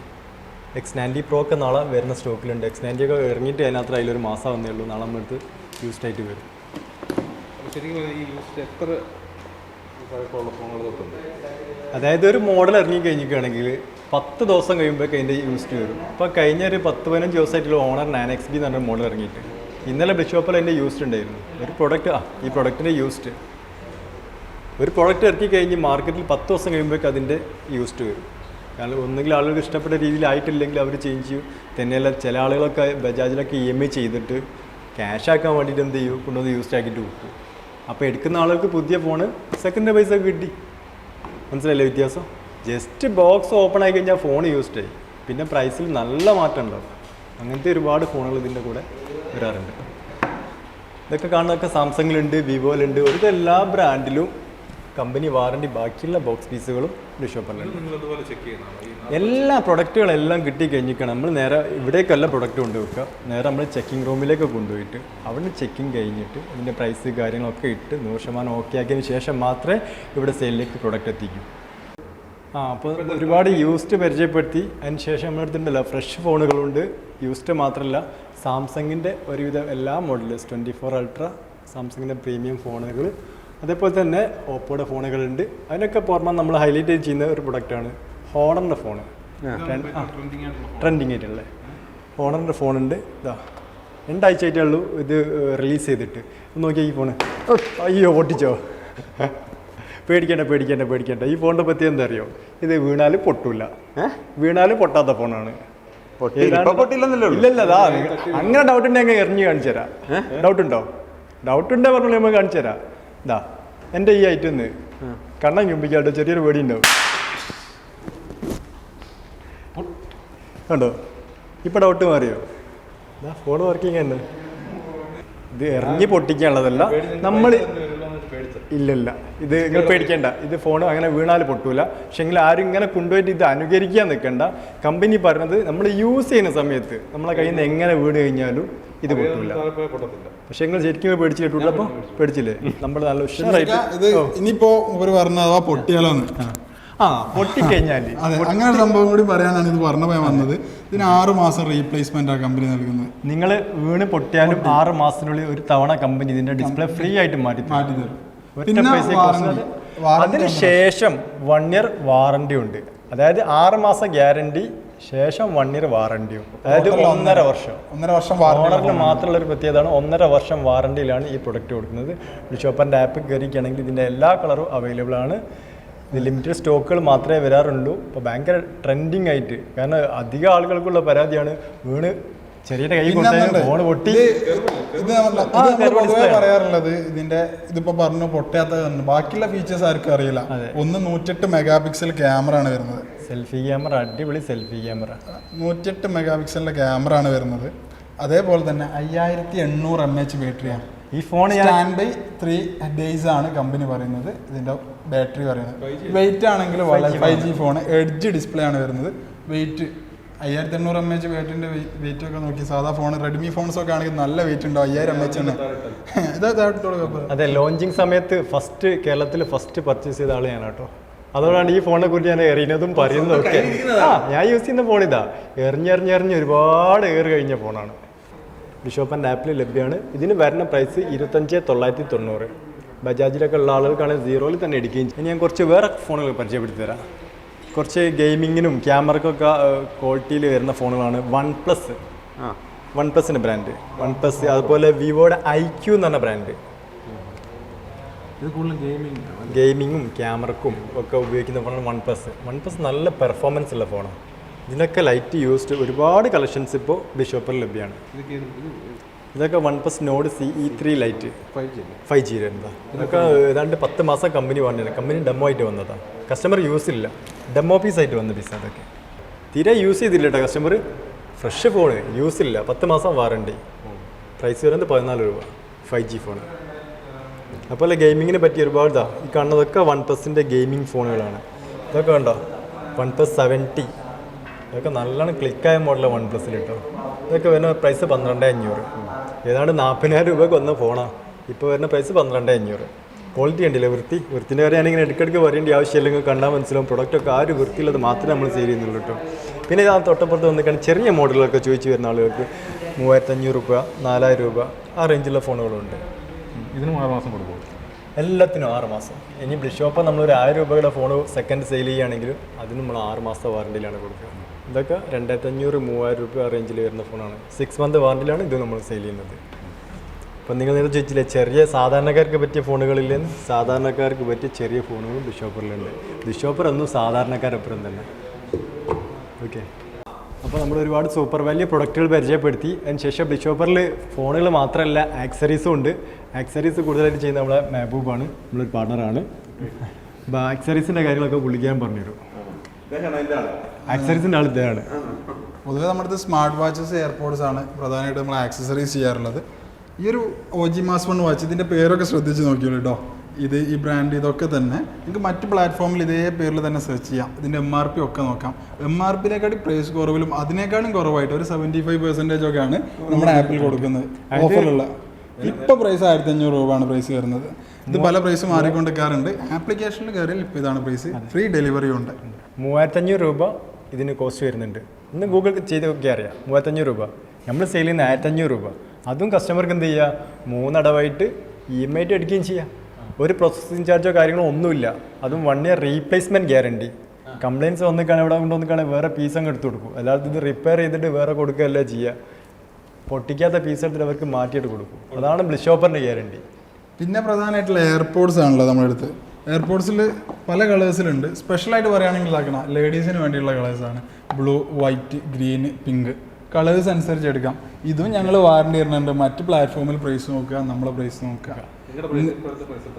X ninety Pro ഒക്കെ നാളെ വരുന്ന സ്റ്റോക്കിലുണ്ട്. എക്സ് നയന്റി ഒക്കെ ഇറങ്ങിയിട്ട് അതിനകത്ത് അതിലൊരു മാസം വന്നേ ഉള്ളൂ. നാളെ നമ്മളടുത്ത് യൂസ്ഡ് ആയിട്ട് വരും. ശരിക്കും ഈ യൂസ്ഡ് എത്ര അതായത് ഒരു മോഡൽ ഇറങ്ങി കഴിഞ്ഞിരിക്കുകയാണെങ്കിൽ പത്ത് ദിവസം കഴിയുമ്പോൾ അതിന്റെ യൂസ്ഡ് വരും. അപ്പോൾ കഴിഞ്ഞ ഒരു പത്ത് പതിനഞ്ച് ദിവസമായിട്ടുള്ള ഓണർ നയൻ എക്സ് ബി എന്ന് പറഞ്ഞ മോഡൽ ഇറങ്ങിയിട്ട്. ഇന്നലെ ബിഷോപ്പിൽ അതിന്റെ യൂസ്ഡ് ഉണ്ടായിരുന്നു. ഒരു പ്രൊഡക്റ്റ് ആ ഈ പ്രൊഡക്റ്റിന്റെ യൂസ്ഡ് ഒരു പ്രൊഡക്റ്റ് ഇറക്കി കഴിഞ്ഞ് മാർക്കറ്റിൽ പത്ത് ദിവസം കഴിയുമ്പോഴേക്കും അതിന്റെ യൂസ്ഡ് വരും. കാരണം ഒന്നുകിൽ ആളുകൾക്ക് ഇഷ്ടപ്പെട്ട രീതിയിലായിട്ടില്ലെങ്കിൽ അവർ ചേഞ്ച് ചെയ്യും. തന്നെയല്ല ചില ആളുകളൊക്കെ ബജാജിലൊക്കെ ഇ എം ഐ ചെയ്തിട്ട് ക്യാഷ് ആക്കാൻ വേണ്ടിയിട്ട് എന്ത് ചെയ്യും? കൊണ്ടുവന്ന് യൂസ്ഡ് ആക്കിയിട്ട് വിട്ടു അപ്പോൾ എടുക്കുന്ന ആളുകൾക്ക് പുതിയ ഫോണ് സെക്കൻഡ് പൈസ കിട്ടി. മനസ്സിലായില്ലേ വ്യത്യാസം? ജസ്റ്റ് ബോക്സ് ഓപ്പൺ ആയി കഴിഞ്ഞാൽ ഫോൺ യൂസ്ഡ് ആയി. പിന്നെ പ്രൈസിൽ നല്ല മാറ്റം ഉണ്ടാവും. അങ്ങനത്തെ ഒരുപാട് ഫോണുകൾ ഇതിന്റെ കൂടെ വരാറുണ്ട്. ഇതൊക്കെ കാണുന്നതൊക്കെ സാംസങ്ങിലുണ്ട് വിവോയിലുണ്ട് ഒരു എല്ലാ ബ്രാൻഡിലും കമ്പനി വാറണ്ടി ബാക്കിയുള്ള ബോക്സ് പീസുകളും ചെക്ക് ചെയ്യുന്നതാണോ എല്ലാ പ്രൊഡക്റ്റുകളെല്ലാം കിട്ടി കഴിഞ്ഞിരിക്കണം. നമ്മൾ നേരെ ഇവിടേക്കല്ല പ്രൊഡക്റ്റ് കൊണ്ടുവെക്കുക നേരെ നമ്മൾ ചെക്കിംഗ് റൂമിലേക്ക് കൊണ്ടുപോയിട്ട് അവിടെ ചെക്കിംഗ് കഴിഞ്ഞിട്ട് ഇതിന്റെ പ്രൈസ് കാര്യങ്ങളൊക്കെ ഇട്ട് നൂറ് ശതമാനം ഓക്കെ ആക്കിയതിന് ശേഷം മാത്രമേ ഇവിടെ സെയിലിലേക്ക് പ്രൊഡക്റ്റ് എത്തിക്കൂ. ആ അപ്പോൾ ഒരുപാട് യൂസ്ഡ് പരിചയപ്പെടുത്തി. അതിന് ശേഷം നമ്മുടെ അടുത്തുണ്ടല്ലോ ഫ്രഷ് ഫോണുകളുണ്ട് യൂസ്ഡ് മാത്രമല്ല സാംസങ്ങിന്റെ ഒരുവിധം എല്ലാ മോഡൽസ് ട്വന്റി ഫോർ അൾട്ര സാംസങ്ങിന്റെ പ്രീമിയം ഫോണുകൾ അതേപോലെ തന്നെ ഓപ്പോയുടെ ഫോണുകളുണ്ട്. അതിനൊക്കെ പുറമെ നമ്മൾ ഹൈലൈറ്റ് ചെയ്യുന്ന ഒരു പ്രൊഡക്റ്റാണ് ഹോണറിന്റെ ഫോണ്. ട്രെൻഡിങ് ആയിട്ടുള്ള. ഹോണറിന്റെ ഫോണുണ്ട്. ഇതാ രണ്ടാഴ്ച ആയിട്ടേ ഉള്ളൂ ഇത് റിലീസ് ചെയ്തിട്ട്. ഒന്ന് നോക്കിയാൽ ഈ ഫോണ്. അയ്യോ പൊട്ടിച്ചോ. പേടിക്കേണ്ട പേടിക്കേണ്ട പേടിക്കേണ്ട. ഈ ഫോണിന്റെ പറ്റി എന്താ അറിയോ? ഇത് വീണാൽ പൊട്ടൂല. വീണാൽ പൊട്ടാത്ത ഫോണാണ്? ഇല്ലല്ല അങ്ങനെ ഡൗട്ട് ഉണ്ടെങ്കിൽ എറിഞ്ഞ് കാണിച്ചു തരാം. ഡൗട്ട് ഉണ്ടോ? ഡൗട്ട് ഉണ്ടേ പറഞ്ഞു നമ്മൾ കാണിച്ചു തരാം. ഇതാ എന്റെ ഈ ഐറ്റം ഒന്ന് കണ്ണം ചുംബിക്കാട്ടോ ചെറിയൊരു പേടി ഉണ്ടാവും കണ്ടോ? ഇപ്പൊ ഡൗട്ട് മാറിയോ? ഫോൺ വർക്കിംഗ് തന്നെ. ഇത് ഇറങ്ങി പൊട്ടിക്കാനുള്ളതല്ല. നമ്മൾ പേടിച്ചത് ഇല്ല ഇല്ല ഇത് നിങ്ങൾ പേടിക്കേണ്ട. ഇത് ഫോൺ അങ്ങനെ വീണാൽ പൊട്ടൂല. പക്ഷെങ്കിൽ ആരും ഇങ്ങനെ കൊണ്ടുപോയിട്ട് ഇത് അനുകരിക്കാൻ നിൽക്കണ്ട കമ്പനി പറഞ്ഞത് നമ്മൾ യൂസ് ചെയ്യുന്ന സമയത്ത് നമ്മളെ കയ്യിൽ നിന്ന് എങ്ങനെ വീണ് കഴിഞ്ഞാലും ഇത് പൊട്ടൂല. പക്ഷെ നിങ്ങൾ ശരിക്കും പേടിച്ചിട്ടുണ്ടപ്പോ അപ്പോൾ പേടിച്ചില്ലേ? നമ്മൾ നല്ല ഉഷാറായിട്ട് ഇത് ഇനിയിപ്പോ പറഞ്ഞത് പറഞ്ഞ അഥവാ പൊട്ടിയാലോന്ന് ആ. പൊട്ടിക്കഴിഞ്ഞാൽ അങ്ങനെ ഒരു സംഭവം കൂടി പറയാനാണ് ഇത് പറഞ്ഞ പോയാൽ വന്നത്. ഇതിന് ആറ് മാസം റീപ്ലേസ്മെന്റ് ആ കമ്പനി നൽകുന്നത്. നിങ്ങൾ വീണ് പൊട്ടിയാലും ആറ് മാസത്തിനുള്ളിൽ ഒരു തവണ കമ്പനി ഇതിന്റെ ഡിസ്പ്ലേ ഫ്രീ ആയിട്ട് മാറ്റി തരും. മാറ്റി തരും. ഒറ്റ പിന്നെ വാറണ്ടി വാറണ്ടി ശേഷം വൺ ഇയർ വാറണ്ടി ഉണ്ട്. അതായത് ആറ് മാസം ഗ്യാരണ്ടി ശേഷം വൺ ഇയർ വാറണ്ടിയും അതായത് ഒന്നര വർഷം. ഒന്നര വർഷം ഓണറിന് മാത്രമുള്ള ഒരു പ്രത്യേകതയാണ് ഒന്നര വർഷം വാറണ്ടിയിലാണ് ഈ പ്രൊഡക്റ്റ് കൊടുക്കുന്നത്. ഷോപ്പറിന്റെ ആപ്പ് കയറിക്കുകയാണെങ്കിൽ ഇതിന്റെ എല്ലാ കളറും അവൈലബിൾ ആണ്. ഇത് ലിമിറ്റഡ് സ്റ്റോക്കുകൾ മാത്രമേ വരാറുള്ളൂ. ഇപ്പോൾ ഭയങ്കര ട്രെൻഡിങ് ആയിട്ട്. കാരണം അധികം ആളുകൾക്കുള്ള പരാതിയാണ്. വീണ് ചെറിയ കൈ കൊണ്ടുപോയി ഫോൺ പൊട്ടി. ഇത് പൊതുവെ പറയാറുള്ളത് ഇതിന്റെ ഇതിപ്പോ പറഞ്ഞു പൊട്ടയാത്ത ബാക്കിയുള്ള ഫീച്ചേഴ്സ് ആർക്കും അറിയില്ല. ഒന്ന് നൂറ്റെട്ട് മെഗാ പിക്സൽ ക്യാമറ ആണ് വരുന്നത്. സെൽഫി ക്യാമറ അടിപൊളി സെൽഫി ക്യാമറ. നൂറ്റെട്ട് മെഗാ പിക്സലിന്റെ ക്യാമറ ആണ് വരുന്നത്. അതേപോലെ തന്നെ അയ്യായിരത്തി എണ്ണൂറ് എം എച്ച് ബാറ്ററിയാണ് ഈ ഫോൺ ഞാൻ സ്റ്റാൻഡ് ബൈ ത്രീ ഡേയ്സ് ആണ് കമ്പനി പറയുന്നത്. ഇതിന്റെ ബാറ്ററി പറയുന്നത്. വെയിറ്റ് ആണെങ്കിൽ വളരെ five G phone edge display ആണ് വരുന്നത്. വെയിറ്റ് അയ്യായിരത്തി എണ്ണൂറ് എം എച്ച് ബാറ്ററിന്റെ വെയിറ്റ് ഒക്കെ നോക്കി സാധാ ഫോൺ റെഡ്മി ഫോൺസ് ഒക്കെ ആണെങ്കിൽ നല്ല വെയിറ്റ് ഉണ്ടാവും. അയ്യായിരം എം എച്ച് ആണ്. ഇതാ അതെ ലോഞ്ചിങ് സമയത്ത് ഫസ്റ്റ് കേരളത്തിൽ ഫസ്റ്റ് പർച്ചേസ് ചെയ്ത ആൾ ഞാൻ കേട്ടോ അതുകൊണ്ടാണ് ഈ ഫോണിനെ കുറിച്ച് ഞാൻ എറിയുന്നതും പറയുന്നതും ഒക്കെ. ആ ഞാൻ യൂസ് ചെയ്യുന്ന ഫോൺ ഇതാ. എറിഞ്ഞെറിഞ്ഞെറിഞ്ഞ് ഒരുപാട് ഏറ് കഴിഞ്ഞ ഫോണാണ് ബിഷോപ്പന്റെ ആപ്പിൽ ലഭ്യമാണ് ഇതിന് വരുന്ന പ്രൈസ് ഇരുപത്തഞ്ച് തൊള്ളായിരത്തി തൊണ്ണൂറ്. ബജാജിലൊക്കെ ഉള്ള ആളുകൾക്കാണെങ്കിൽ സീറോയിൽ തന്നെ എടുക്കുകയും ചെയ്യും. ഇനി ഞാൻ കുറച്ച് വേറെ ഫോണുകൾ പരിചയപ്പെടുത്തി തരാം. കുറച്ച് ഗെയിമിങ്ങിനും ക്യാമറക്കൊക്കെ ക്വാളിറ്റിയിൽ വരുന്ന ഫോണുകളാണ് വൺ പ്ലസ് ആ. വൺ പ്ലസിന്റെ ബ്രാൻഡ് വൺ പ്ലസ് അതുപോലെ വിവോയുടെ ഐ ക്യൂ എന്ന് പറഞ്ഞ ബ്രാൻഡ് ഇത് കൂടുതലും ഗെയിമിംഗ് ഗെയിമിങ്ങും ക്യാമറക്കും ഒക്കെ ഉപയോഗിക്കുന്ന ഫോണാണ് വൺ പ്ലസ് വൺ പ്ലസ് നല്ല പെർഫോമൻസ് ഉള്ള ഫോണാണ് ഇതിനൊക്കെ ലൈറ്റ് യൂസ്ഡ് ഒരുപാട് കളക്ഷൻസ് ഇപ്പോൾ ബിഷോപ്പിൽ ലഭ്യമാണ് ഇതൊക്കെ One Plus Nord C E three Lite five G G ഇതൊക്കെ ഏതാണ്ട് പത്ത് മാസം കമ്പനി വന്നത് കമ്പനി ഡെമോ ആയിട്ട് വന്നതാണ് കസ്റ്റമർ യൂസ് ഇല്ല. ഡെമോ പീസ് ആയിട്ട് വന്ന പീസ് അതൊക്കെ തീരെ യൂസ് ചെയ്തില്ല കേട്ടോ കസ്റ്റമർ ഫ്രഷ് ഫോൺ യൂസ് ഇല്ല. പത്ത് മാസം വാറണ്ടി പ്രൈസ് വരുന്നത് പതിനാല് രൂപ. ഫൈവ് ജി ഫോൺ അതുപോലെ ഗെയിമിങ്ങിനെ പറ്റി ഒരുപാട് ഈ കാണുന്നതൊക്കെ വൺ പ്ലസിന്റെ ഗെയിമിംഗ് ഫോണുകളാണ് ഇതൊക്കെ ഉണ്ടോ വൺ പ്ലസ് സെവന്റി ഇതൊക്കെ നല്ലോണം ക്ലിക്കായ മോഡലാണ് വൺ പ്ലസ്സിൽ കേട്ടോ ഇതൊക്കെ വരുന്ന പ്രൈസ് പന്ത്രണ്ട് അഞ്ഞൂറ് ഏതാണ്ട് നാൽപ്പതിനായിരം രൂപയ്ക്ക് വന്ന ഫോണാണ് ഇപ്പോൾ വരുന്ന പ്രൈസ് പന്ത്രണ്ട് അഞ്ഞൂറ് ക്വാളിറ്റി ഉണ്ടല്ലേ വൃത്തി? വൃത്തിന്റെ കാര്യം ഞാനിങ്ങനെ ഇടയ്ക്കിടയ്ക്ക് പറയേണ്ട ആവശ്യമില്ല. നിങ്ങൾക്ക് കണ്ടാൽ മനസ്സിലാവും. പ്രൊഡക്റ്റൊക്കെ ആ ഒരു വൃത്തിയുള്ളത് മാത്രമേ നമ്മൾ സെയിൽ ചെയ്യുന്നുള്ളൂ കേട്ടോ പിന്നെ ഞാൻ തൊട്ടപ്പുറത്ത് വന്നിട്ടാണ് ചെറിയ മോഡലുകളൊക്കെ ചോദിച്ചു വരുന്ന ആളുകൾക്ക് മൂവായിരത്തഞ്ഞൂറ് രൂപ നാലായിരം രൂപ ആ റേഞ്ചിലുള്ള ഫോണുകളുണ്ട് ഇതിനും ആറ് മാസം കൊടുക്കും എല്ലാത്തിനും ആറ് മാസം. ഇനി ബിഷോപ്പ് നമ്മൾ ഒരു ആയിരം രൂപയുടെ ഫോൺ സെക്കൻഡ് സെയിൽ ചെയ്യുകയാണെങ്കിൽ അതിന് നമ്മൾ ആറ് മാസത്തെ വാറണ്ടിയിലാണ് കൊടുക്കുക. ഇതൊക്കെ രണ്ടായിരത്തി അഞ്ഞൂറ് മൂവായിരം രൂപ റേഞ്ചിൽ വരുന്ന ഫോണാണ് സിക്സ് മന്ത് വാറണ്ടിയിലാണ് ഇത് നമ്മൾ സെയിൽ ചെയ്യുന്നത്. അപ്പം നിങ്ങൾ നേരെ ചോദിച്ചില്ലേ ചെറിയ സാധാരണക്കാർക്ക് പറ്റിയ ഫോണുകളില്ലെന്ന് സാധാരണക്കാർക്ക് പറ്റിയ ചെറിയ ഫോണുകളും ബിഷോപ്പറിലുണ്ട് ബിഷോപ്പർ ഒന്നും സാധാരണക്കാരപ്പുറം തന്നെ. ഓക്കെ അപ്പോൾ നമ്മൾ ഒരുപാട് സൂപ്പർ വലിയ പ്രൊഡക്റ്റുകൾ പരിചയപ്പെടുത്തി. അതിന് ശേഷം ബിഷോപ്പറിൽ ഫോണുകൾ മാത്രമല്ല ആക്സറീസും ഉണ്ട്. ആക്സറീസ് കൂടുതലായിട്ട് ചെയ്യുന്ന നമ്മളെ മെഹബൂബാണ് നമ്മളൊരു പാർട്ണറാണ് അപ്പോൾ ആക്സറീസിന്റെ കാര്യങ്ങളൊക്കെ പുള്ളിക്കാൻ പറഞ്ഞുതരും. ആക്സറീസിന്റെ ആൾ ഇതാണ് പൊതുവെ നമ്മുടെ സ്മാർട്ട് വാച്ചസ് എയർപോർട്സ് ആണ് പ്രധാനമായിട്ട് നമ്മൾ ആക്സസറീസ് ചെയ്യാറുള്ളത്. ഈ ഒരു O G mass one watch ഇതിന്റെ പേരൊക്കെ ശ്രദ്ധിച്ച് നോക്കിയുള്ളൂ കേട്ടോ ഇത് ഈ ബ്രാൻഡ് ഇതൊക്കെ തന്നെ നിങ്ങൾക്ക് മറ്റ് പ്ലാറ്റ്ഫോമിൽ ഇതേ പേരിൽ തന്നെ സെർച്ച് ചെയ്യാം. ഇതിന്റെ എം ആർ പി ഒക്കെ നോക്കാം. എം ആർ പിനെക്കാട്ടി പ്രൈസ് കുറവിലും അതിനേക്കാളും കുറവായിട്ട് ഒരു സെവന്റി ഫൈവ് പെർസെന്റേജ് ഒക്കെയാണ് നമ്മുടെ ആപ്പിൽ കൊടുക്കുന്നത്. ഓഫറുള്ള ഇപ്പം പ്രൈസ് ആയിരത്തി അഞ്ഞൂറ് രൂപയാണ് പ്രൈസ് വരുന്നത്. ഇത് പല പ്രൈസ് മാറിക്കൊണ്ടിരിക്കാറുണ്ട് ആപ്ലിക്കേഷനിൽ കയറിയാൽ ഇപ്പോൾ ഇതാണ് പ്രൈസ് ഫ്രീ ഡെലിവറി ഉണ്ട്. മൂവായിരത്തഞ്ഞൂറ് രൂപ ഇതിന് കോസ്റ്റ് വരുന്നുണ്ട്. ഇന്ന് ഗൂഗിൾ ചെയ്ത് നോക്കിയാൽ അറിയാം. മൂവായിരത്തഞ്ഞൂറ് രൂപ. നമ്മൾ സെയിൽ ചെയ്യുന്ന ആയിരത്തഞ്ഞൂറ് രൂപ. അതും കസ്റ്റമർക്ക് എന്ത് ചെയ്യുക മൂന്നടവായിട്ട് ഇ എം ഐ ആയിട്ട് എടുക്കുകയും ചെയ്യാം. ഒരു പ്രോസസ്സിംഗ് ചാർജോ കാര്യങ്ങളോ ഒന്നുമില്ല. അതും one year replacement guarantee complaints വന്നിക്കാണ് ഇവിടെ കൊണ്ടുവന്നിക്കാണെങ്കിൽ വേറെ പീസ് അങ്ങ് എടുത്തു കൊടുക്കും. അല്ലാതെ ഇത് റിപ്പയർ ചെയ്തിട്ട് വേറെ കൊടുക്കുകയല്ല ചെയ്യുക പൊട്ടിക്കാത്ത പീസ് എടുത്തിട്ട് അവർക്ക് മാറ്റിയിട്ട് കൊടുക്കും. അതാണ് ബ്ലിഷോപ്പറിന്റെ ഗ്യാരണ്ടി പിന്നെ പ്രധാനമായിട്ടുള്ള എയർപോർട്സ് ആണല്ലോ നമ്മുടെ അടുത്ത്. എയർപോർട്സിൽ പല കളേഴ്സിലുണ്ട് സ്പെഷ്യലായിട്ട് പറയുകയാണെങ്കിൽ ഇതാക്കണം. ലേഡീസിന് വേണ്ടിയുള്ള കളേഴ്സാണ് blue white green pink colours അനുസരിച്ച് എടുക്കാം. ഇതും ഞങ്ങൾ വാറണ്ടി തരുന്നുണ്ട്. മറ്റ് പ്ലാറ്റ്ഫോമിൽ പ്രൈസ് നോക്കുക നമ്മളെ പ്രൈസ് നോക്കുക.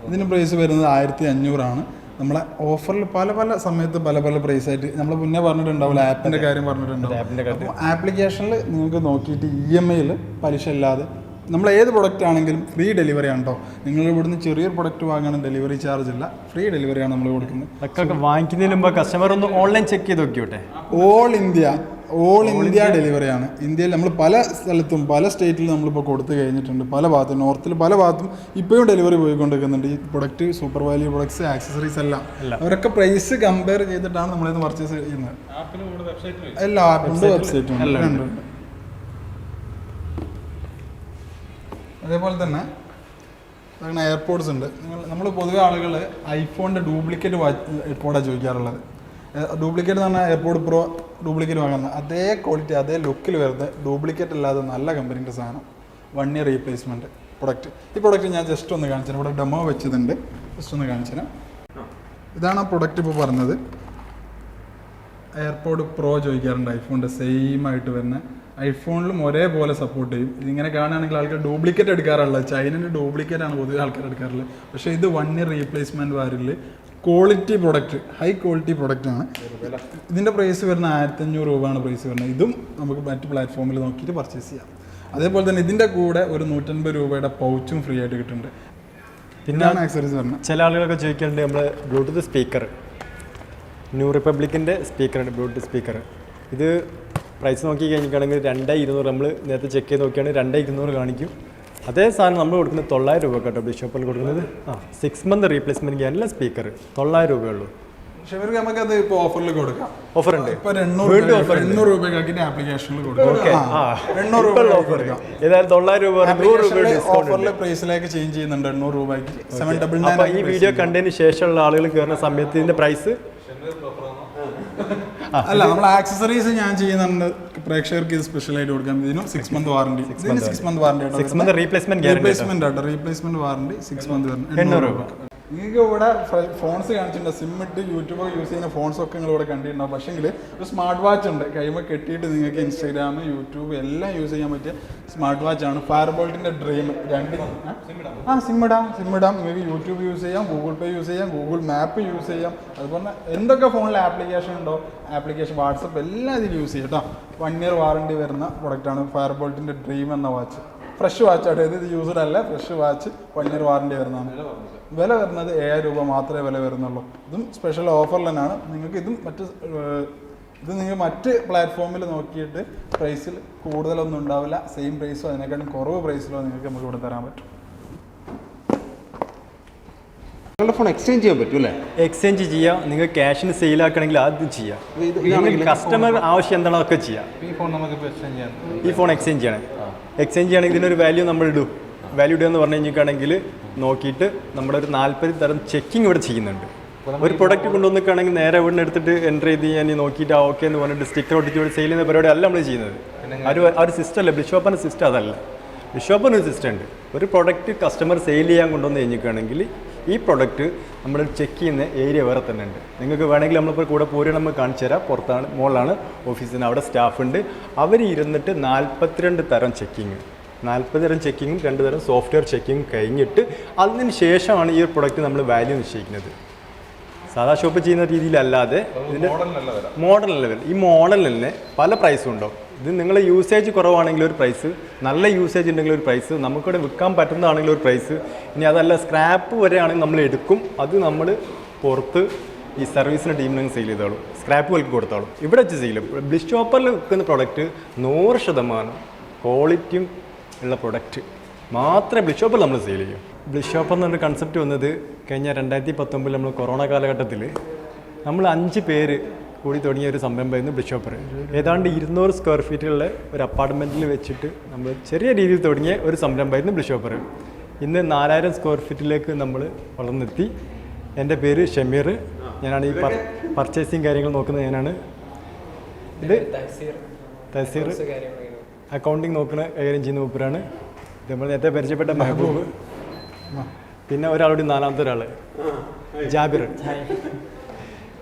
ഇതിന് പ്രൈസ് വരുന്നത് ആയിരത്തി അഞ്ഞൂറാണ് നമ്മളെ ഓഫറിൽ പല പല സമയത്ത് പല പല പ്രൈസ് ആയിട്ട് നമ്മൾ മുന്നേ പറഞ്ഞിട്ടുണ്ടാവില്ല ആപ്പിന്റെ കാര്യം പറഞ്ഞിട്ടുണ്ടാവും. അപ്പോൾ ആപ്ലിക്കേഷനിൽ നിങ്ങൾക്ക് നോക്കിയിട്ട് ഇ എം ഐയിൽ പലിശ ഇല്ലാതെ നമ്മൾ ഏത് പ്രൊഡക്റ്റ് ആണെങ്കിലും ഫ്രീ ഡെലിവറി ആണ് കേട്ടോ നിങ്ങൾ ഇവിടുന്ന് ചെറിയൊരു പ്രൊഡക്റ്റ് വാങ്ങണം ഡെലിവറി ചാർജ് ഇല്ല. ഫ്രീ ഡെലിവറിയാണ് നമ്മൾ കൊടുക്കുന്നത്. വാങ്ങിക്കുന്നതിന് മുമ്പ് കസ്റ്റമർ ഒന്ന് ഓൺലൈൻ ചെക്ക് ചെയ്ത് നോക്കിയോട്ടെ? ഓൾ ഇന്ത്യ ഓൾ ഇന്ത്യ ഡെലിവറിയാണ് ഇന്ത്യയിൽ നമ്മൾ പല സ്ഥലത്തും പല സ്റ്റേറ്റിലും നമ്മളിപ്പോൾ കൊടുത്തു കഴിഞ്ഞിട്ടുണ്ട്. പല ഭാഗത്തും നോർത്തിൽ പല ഭാഗത്തും ഇപ്പോഴും ഡെലിവറി പോയിക്കൊണ്ടിരിക്കുന്നുണ്ട്. ഈ product super value products accessories എല്ലാം. അവരൊക്കെ പ്രൈസ് കമ്പയർ ചെയ്തിട്ടാണ് നമ്മളിത് പർച്ചേസ് ചെയ്യുന്നത്. എല്ലാ ആപ്പിന്റെ വെബ്സൈറ്റും ഉണ്ട്. അതേപോലെ തന്നെ അങ്ങനെ എയർപോർട്സ് ഉണ്ട്. നിങ്ങൾ നമ്മൾ പൊതുവെ ആളുകൾ ഐഫോണിന്റെ ഡ്യൂപ്ലിക്കേറ്റ് എയർപോർട്ടാണ് ചോദിക്കാറുള്ളത്. ഡ്യൂപ്ലിക്കേറ്റ് എന്ന് പറഞ്ഞാൽ എയർപോർട്ട് പ്രോ ഡ്യൂപ്ലിക്കേറ്റ് വാങ്ങുന്ന അതേ ക്വാളിറ്റി അതേ ലുക്കിൽ വരുന്നത് ഡ്യൂപ്ലിക്കേറ്റ് അല്ലാതെ നല്ല കമ്പനീന്റെ സാധനം. വൺ ഇയർ റീപ്ലേസ്മെന്റ് പ്രൊഡക്റ്റ് ഈ പ്രൊഡക്റ്റ് ഞാൻ ജസ്റ്റ് ഒന്ന് കാണിച്ചു ഇവിടെ ഡെമോ വെച്ചതുണ്ട് ജസ്റ്റ് ഒന്ന് കാണിച്ചു ഇതാണ് ആ പ്രൊഡക്റ്റ് ഇപ്പോൾ പറഞ്ഞത്. എയർപോഡ് പ്രോ ചോദിക്കാറുണ്ട്. ഐഫോണിന്റെ സെയിം ആയിട്ട് വരുന്ന ഐഫോണിലും ഒരേപോലെ സപ്പോർട്ട് ചെയ്യും. ഇതിങ്ങനെ കാണുകയാണെങ്കിൽ ആൾക്കാർ ഡ്യൂപ്ലിക്കേറ്റ് എടുക്കാറുള്ളത് ചൈനന്റെ ഡ്യൂപ്ലിക്കേറ്റ് ആണ് പൊതുവെ ആൾക്കാർ എടുക്കാറുള്ളത്. പക്ഷേ ഇത് one year replacement വാരിൽ quality product high quality product ആണ്. ഇതിന്റെ പ്രൈസ് വരുന്ന ആയിരത്തി അഞ്ഞൂറ് രൂപയാണ് പ്രൈസ് വരുന്നത്. ഇതും നമുക്ക് മറ്റ് പ്ലാറ്റ്ഫോമിൽ നോക്കിയിട്ട് പർച്ചേസ് ചെയ്യാം. അതേപോലെ തന്നെ ഇതിന്റെ കൂടെ ഒരു നൂറ്റൻപത് രൂപയുടെ പൗച്ചും ഫ്രീ ആയിട്ട് കിട്ടുന്നുണ്ട്. പിന്നെ പിന്നാണ് ആക്സറീസ് വരുന്നത്. ചില ആളുകളൊക്കെ ചോദിക്കാറുണ്ട് നമ്മൾ ബ്ലൂടൂത്ത് സ്പീക്കർ ന്യൂ റിപ്പബ്ലിക്കിന്റെ സ്പീക്കറാണ് ബ്ലൂടൂത്ത് സ്പീക്കർ ഇത് പ്രൈസ് നോക്കി കഴിഞ്ഞിട്ടാണെങ്കിൽ രണ്ട് ഇരുന്നൂറ് നമ്മൾ നേരത്തെ ചെക്ക് ചെയ്ത് നോക്കിയാണ് രണ്ട് ഇരുന്നൂറ് കാണിക്കും. അതേ സാധനം നമ്മൾ കൊടുക്കുന്നത് തൊള്ളായിരം രൂപ കേട്ടോ ബിഷോപ്പിൽ കൊടുക്കുന്നത്. ആ സിക്സ് മന്ത് റീപ്ലേസ്മെന്റ് ചെയ്യാനല്ല സ്പീക്കർ തൊള്ളായിരം രൂപയുള്ളൂ ഉള്ളൂ. അത് ഇപ്പോൾ ഓഫറിൽ കൊടുക്കാം. ഓഫർ ഉണ്ട് എണ്ണൂറ്. എണ്ണൂറ് ആപ്ലിക്കേഷനിൽ കൊടുക്കാം. എണ്ണൂറ് രൂപ ഓഫർ ഏതായാലും തൊള്ളായിരം രൂപ നൂറ് ഓഫറിലെ പ്രൈസിലേക്ക് ചേഞ്ച് ചെയ്യുന്നുണ്ട് എണ്ണൂറ് രൂപയ്ക്ക്. സെവൻ ഡബിൾ അപ്പോൾ ഈ വീഡിയോ കണ്ടതിന് ശേഷമുള്ള ആളുകൾ കയറുന്ന സമയത്ത് ഇതിന്റെ പ്രൈസ് അല്ല നമ്മൾ ആക്സസറീസ് ഞാൻ ചെയ്യുന്നുണ്ട്. പ്രേക്ഷകർക്ക് ഇത് സ്പെഷ്യൽ ആയിട്ട് കൊടുക്കാം. ഇതിനും six month warranty six month warranty six month replacement replacement ആട്ടോ. റീപ്ലേസ്മെന്റ് വാറണ്ടി സിക്സ് മന്ത് എണ്ണൂറ് രൂപ. നിങ്ങൾക്ക് ഇവിടെ ഫോൺസ് കാണിച്ചിട്ടുണ്ട്. സിം ഇട്ട് യൂട്യൂബ് യൂസ് ചെയ്യുന്ന ഫോൺസ് ഒക്കെ നിങ്ങൾ ഇവിടെ കണ്ടിട്ടുണ്ടാവും. പക്ഷേങ്കിൽ ഒരു സ്മാർട്ട് വാച്ച് ഉണ്ട്. കൈമ കെട്ടിയിട്ട് നിങ്ങൾക്ക് ഇൻസ്റ്റാഗ്രാം യൂട്യൂബ് എല്ലാം യൂസ് ചെയ്യാൻ പറ്റിയ സ്മാർട്ട് വാച്ച് ആണ്. ഫയർ ബോൾട്ടിന്റെ ഡ്രീം രണ്ട് ആ സിം ഇടാം. സിം ഇടാം. നിങ്ങൾക്ക് യൂട്യൂബ് യൂസ് ചെയ്യാം. ഗൂഗിൾ പേ യൂസ് ചെയ്യാം. ഗൂഗിൾ മാപ്പ് യൂസ് ചെയ്യാം. അതുപോലെ എന്തൊക്കെ ഫോണിൽ ആപ്ലിക്കേഷൻ ഉണ്ടോ? ആപ്ലിക്കേഷൻ വാട്സപ്പ് എല്ലാം ഇതിൽ യൂസ് ചെയ്യാം കേട്ടോ വൺ ഇയർ വാറണ്ടി വരുന്ന പ്രൊഡക്റ്റാണ് ഫയർ ബോൾട്ടിന്റെ ഡ്രീം എന്ന വാച്ച് ഫ്രഷ് വാച്ച് ആട്ടോ ഇത് യൂസ്ഡ് അല്ല. Fresh watch one year warranty വരുന്നതാണ്. വില വരുന്നത് ഏഴായിരം രൂപ മാത്രമേ വില വരുന്നുള്ളൂ. ഇതും സ്പെഷ്യൽ ഓഫർ തന്നെയാണ്. നിങ്ങൾക്ക് ഇതും മറ്റ് ഇത് നിങ്ങൾ മറ്റ് പ്ലാറ്റ്ഫോമിൽ നോക്കിയിട്ട് പ്രൈസിൽ കൂടുതലൊന്നും ഉണ്ടാവില്ല. സെയിം പ്രൈസോ അതിനേക്കാളും കുറവ് പ്രൈസിലോ നിങ്ങൾക്ക് നമുക്ക് ഇവിടെ തരാൻ പറ്റും. നിങ്ങളുടെ ഫോൺ എക്സ്ചേഞ്ച് ചെയ്യാൻ പറ്റും അല്ലേ? എക്സ്ചേഞ്ച് ചെയ്യാം. നിങ്ങൾ ക്യാഷിന് സെയിൽ ആക്കണമെങ്കിൽ ആദ്യം ചെയ്യാം. കസ്റ്റമർ ആവശ്യം എന്താണോ ഒക്കെ ചെയ്യാം. ഈ ഫോൺ നമുക്ക് എക്സ്ചേഞ്ച് ചെയ്യാം. ഈ ഫോൺ എക്സ്ചേഞ്ച് ചെയ്യണം. എക്സ്ചേഞ്ച് ചെയ്യണമെങ്കിൽ ഇതിനൊരു വാല്യൂ നമ്മൾ ഇടും വാല്യൂ ഇടുക എന്ന് പറഞ്ഞു കഴിഞ്ഞിട്ടാണെങ്കിൽ നോക്കിയിട്ട് നമ്മുടെ ഒരു നാൽപ്പത് തരം ചെക്കിംഗ് ഇവിടെ ചെയ്യുന്നുണ്ട്. ഒരു പ്രൊഡക്റ്റ് കൊണ്ടുവന്നിക്കാണെങ്കിൽ നേരെ ഇവിടെ നിന്ന് എടുത്തിട്ട് എന്റർ ചെയ്ത് ഞാൻ നോക്കിയിട്ട് ആ ഓക്കെ എന്ന് പറഞ്ഞിട്ട് സ്റ്റിക്കർ ഒട്ടിച്ച് ഇവിടെ സെയിൽ ചെയ്യുന്ന പരിപാടി അല്ല നമ്മൾ ചെയ്യുന്നത്. ആ ഒരു ആ ഒരു സിസ്റ്റം അല്ല. ബിഷോപ്പിന്റെ സിസ്റ്റം അതല്ല. ബിഷോപ്പിന് ഒരു സിസ്റ്റം ഉണ്ട്. ഒരു പ്രൊഡക്റ്റ് കസ്റ്റമർ സെയിൽ ചെയ്യാൻ കൊണ്ടുവന്ന് കഴിഞ്ഞിക്കുകയാണെങ്കിൽ ഈ പ്രൊഡക്റ്റ് നമ്മൾ ചെക്ക് ചെയ്യുന്ന ഏരിയ വേറെ തന്നെ ഉണ്ട്. നിങ്ങൾക്ക് വേണമെങ്കിൽ നമ്മളിപ്പോൾ കൂടെ പോരുക നമ്മൾ കാണിച്ചു തരാം. പുറത്താണ് മുകളിലാണ് ഓഫീസിൽ നിന്ന് അവിടെ സ്റ്റാഫ് ഉണ്ട്. അവർ ഇരുന്നിട്ട് നാൽപ്പത്തിരണ്ട് തരം ചെക്കിങ് നാൽപ്പത് തരം ചെക്കിങ്ങും രണ്ട് തരം സോഫ്റ്റ്വെയർ ചെക്കിങ്ങും കഴിഞ്ഞിട്ട് അതിന് ശേഷമാണ് ഈ ഒരു പ്രൊഡക്റ്റ് നമ്മൾ വാല്യൂ നിശ്ചയിക്കുന്നത്. സാധാ ഷോപ്പ് ചെയ്യുന്ന രീതിയിലല്ലാതെ ഇതിന്റെ മോഡൽ ലെവൽ ഈ മോഡൽ തന്നെ പല പ്രൈസും ഉണ്ടോ ഇത് നിങ്ങൾ യൂസേജ് കുറവാണെങ്കിൽ ഒരു പ്രൈസ് നല്ല യൂസേജ് ഉണ്ടെങ്കിൽ ഒരു പ്രൈസ് നമുക്കിവിടെ വിൽക്കാൻ പറ്റുന്നതാണെങ്കിൽ ഒരു പ്രൈസ് ഇനി അതല്ല സ്ക്രാപ്പ് വരെയാണെങ്കിൽ നമ്മൾ എടുക്കും. അത് നമ്മൾ പുറത്ത് ഈ സർവീസിന്റെ ടീമിന് സെയിൽ ചെയ്തോളും. സ്ക്രാപ്പ് വിൽക്ക് കൊടുത്തോളും. ഇവിടെ വെച്ച് സെയിൽ ബ്ലിഷ് ഷോപ്പറിൽ വിൽക്കുന്ന പ്രൊഡക്റ്റ് നൂറ് ശതമാനം ക്വാളിറ്റിയും ഉള്ള പ്രൊഡക്റ്റ് മാത്രമേ ബ്ലിഷ് ഷോപ്പിൽ നമ്മൾ സെയിൽ ചെയ്യും. ബ്ലിഷ് ഷോപ്പ് എന്നൊരു കൺസെപ്റ്റ് വന്നത് കഴിഞ്ഞ രണ്ടായിരത്തി പത്തൊമ്പതിൽ നമ്മൾ കൊറോണ കാലഘട്ടത്തിൽ നമ്മൾ അഞ്ച് പേര് കൂടി തുടങ്ങിയ ഒരു സംരംഭമായിരുന്നു ബിഷോപ്പർ ഏതാണ്ട് ഇരുന്നൂറ് സ്ക്വയർ ഫീറ്റുള്ള ഒരു അപ്പാർട്ട്മെന്റിൽ വെച്ചിട്ട് നമ്മൾ ചെറിയ രീതിയിൽ തുടങ്ങിയ ഒരു സംരംഭമായിരുന്നു ബിഷോപ്പർ ഇന്ന് നാലായിരം സ്ക്വയർ ഫീറ്റിലേക്ക് നമ്മൾ വളർന്നെത്തി. എന്റെ പേര് ഷമീർ. ഞാനാണ് ഈ പർച്ചേസിങ് കാര്യങ്ങൾ നോക്കുന്നത്. ഞാനാണ്. ഇത് തസീർ അക്കൗണ്ടിങ് നോക്കുന്ന കൈകാര്യം ചെയ്യുന്ന മൂപ്പരാണ്. ഇതേപോലെ നമ്മൾ നേരത്തെ പരിചയപ്പെട്ട മെഹബൂബ്. പിന്നെ ഒരാളുടെ നാലാമത്തെ ഒരാൾ ജാബിർ.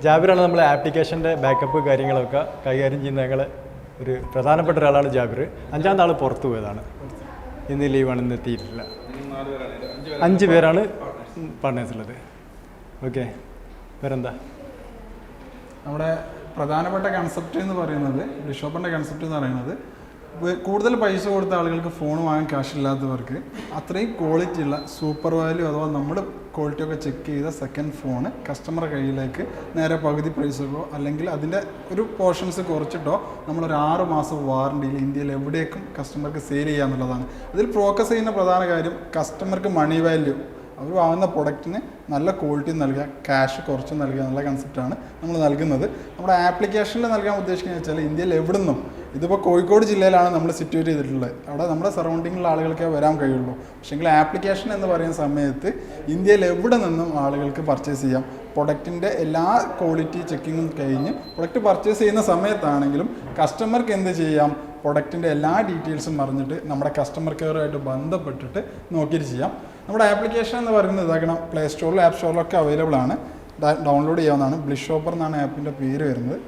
ജാബിറാണ് നമ്മളെ ആപ്ലിക്കേഷന്റെ ബാക്കപ്പ് കാര്യങ്ങളൊക്കെ കൈകാര്യം ചെയ്യുന്ന ഞങ്ങളെ ഒരു പ്രധാനപ്പെട്ട ഒരാളാണ് ജാബിർ. അഞ്ചാമത്തെ ആൾ പുറത്തു പോയതാണ്. ഇന്ന് ലീവാണ് ഇന്ന് എത്തിയിട്ടില്ല. അഞ്ച് പേരാണ് പാർട്ട്നേഴ്സുള്ളത്. ഓക്കെ. വേറെന്താ? നമ്മുടെ പ്രധാനപ്പെട്ട കൺസെപ്റ്റ് എന്ന് പറയുന്നത് ബിഷോപ്പിന്റെ കൺസെപ്റ്റ് എന്ന് പറയുന്നത് കൂടുതൽ പൈസ കൊടുത്ത ആളുകൾക്ക് ഫോൺ വാങ്ങാൻ ക്യാഷ് കാശില്ലാത്തവർക്ക് അത്രയും ക്വാളിറ്റി ഉള്ള സൂപ്പർ വാല്യൂ അഥവാ നമ്മൾ ക്വാളിറ്റി ഒക്കെ ചെക്ക് ചെയ്ത സെക്കൻഡ് ഫോണ് കസ്റ്റമർ കയ്യിലേക്ക് നേരെ പകുതി പ്രൈസോ അല്ലെങ്കിൽ അതിന്റെ ഒരു പോർഷൻസ് കുറച്ചിട്ടോ നമ്മളൊരു ആറ് മാസം വാറണ്ടിയിൽ ഇന്ത്യയിൽ എവിടേക്കും കസ്റ്റമർക്ക് സെയിൽ ചെയ്യാന്നുള്ളതാണ്. അതിൽ ഫോക്കസ് ചെയ്യുന്ന പ്രധാന കാര്യം കസ്റ്റമർക്ക് മണി വാല്യൂ അവർ വാങ്ങുന്ന പ്രൊഡക്റ്റിന് നല്ല ക്വാളിറ്റി നൽകുക ക്യാഷ് കുറച്ച് നൽകുക എന്നുള്ള കൺസെപ്റ്റാണ് നമ്മൾ നൽകുന്നത്. നമ്മുടെ ആപ്ലിക്കേഷനിൽ നൽകാൻ ഉദ്ദേശിക്കുന്നത് വെച്ചാൽ ഇന്ത്യയിൽ എവിടെ നിന്നും ഇതിപ്പോൾ കോഴിക്കോട് ജില്ലയിലാണ് നമ്മൾ സിറ്റുവേറ്റ് ചെയ്തിട്ടുള്ളത്. അവിടെ നമ്മുടെ സറൗണ്ടിങ്ങിലുള്ള ആളുകൾക്കേ വരാൻ കഴിയുള്ളൂ. പക്ഷേങ്കിൽ ആപ്ലിക്കേഷൻ എന്ന് പറയുന്ന സമയത്ത് ഇന്ത്യയിൽ എവിടെ നിന്നും ആളുകൾക്ക് പർച്ചേസ് ചെയ്യാം? പ്രൊഡക്റ്റിന്റെ എല്ലാ ക്വാളിറ്റി ചെക്കിങ്ങും കഴിഞ്ഞ് പ്രൊഡക്റ്റ് പർച്ചേസ് ചെയ്യുന്ന സമയത്താണെങ്കിലും കസ്റ്റമർക്ക് എന്ത് ചെയ്യാം? പ്രൊഡക്റ്റിന്റെ എല്ലാ ഡീറ്റെയിൽസും അറിഞ്ഞിട്ട് നമ്മുടെ കസ്റ്റമർ കെയറുമായിട്ട് ബന്ധപ്പെട്ടിട്ട് നോക്കിയിട്ട് ചെയ്യാം. നമ്മുടെ ആപ്ലിക്കേഷൻ എന്ന് പറയുന്നത് ഇതാക്കണം. പ്ലേ സ്റ്റോറിലും ആപ്പ് സ്റ്റോറിലൊക്കെ അവൈലബിൾ ആണ്. ഡൗൺലോഡ് ചെയ്യാവുന്നതാണ്. ബ്ലിഷ് ഷോപ്പർ എന്നാണ് ആപ്പിന്റെ പേര് വരുന്നത്.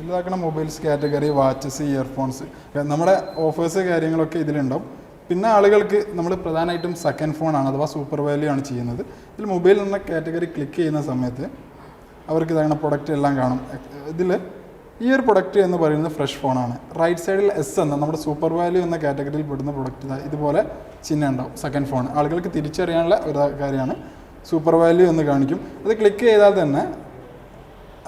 ഇതിലാക്കണം മൊബൈൽസ് കാറ്റഗറി വാച്ചസ് ഇയർഫോൺസ് നമ്മുടെ ഓഫേഴ്സ് കാര്യങ്ങളൊക്കെ ഇതിലുണ്ടാവും. പിന്നെ ആളുകൾക്ക് നമ്മൾ പ്രധാനമായിട്ടും സെക്കൻഡ് ഫോണാണ് അഥവാ സൂപ്പർ വാല്യൂ ആണ് ചെയ്യുന്നത്. ഇതിൽ മൊബൈൽ എന്ന കാറ്റഗറി ക്ലിക്ക് ചെയ്യുന്ന സമയത്ത് അവർക്ക് ഇതാണ് പ്രൊഡക്റ്റ് എല്ലാം കാണും. ഇതിൽ ഈ ഒരു പ്രൊഡക്റ്റ് എന്ന് പറയുന്നത് ഫ്രഷ് ഫോണാണ് റൈറ്റ് സൈഡിൽ എസ് എന്ന നമ്മുടെ സൂപ്പർ വാല്യൂ എന്ന കാറ്റഗറിയിൽ പെടുന്ന പ്രൊഡക്റ്റ് ഇതുപോലെ ചിഹ്നം ഉണ്ടാവും സെക്കൻഡ് ഫോൺ ആളുകൾക്ക് തിരിച്ചറിയാനുള്ള ഒരു കാര്യമാണ് സൂപ്പർ വാല്യൂ എന്ന് കാണിക്കും. അത് ക്ലിക്ക് ചെയ്താൽ തന്നെ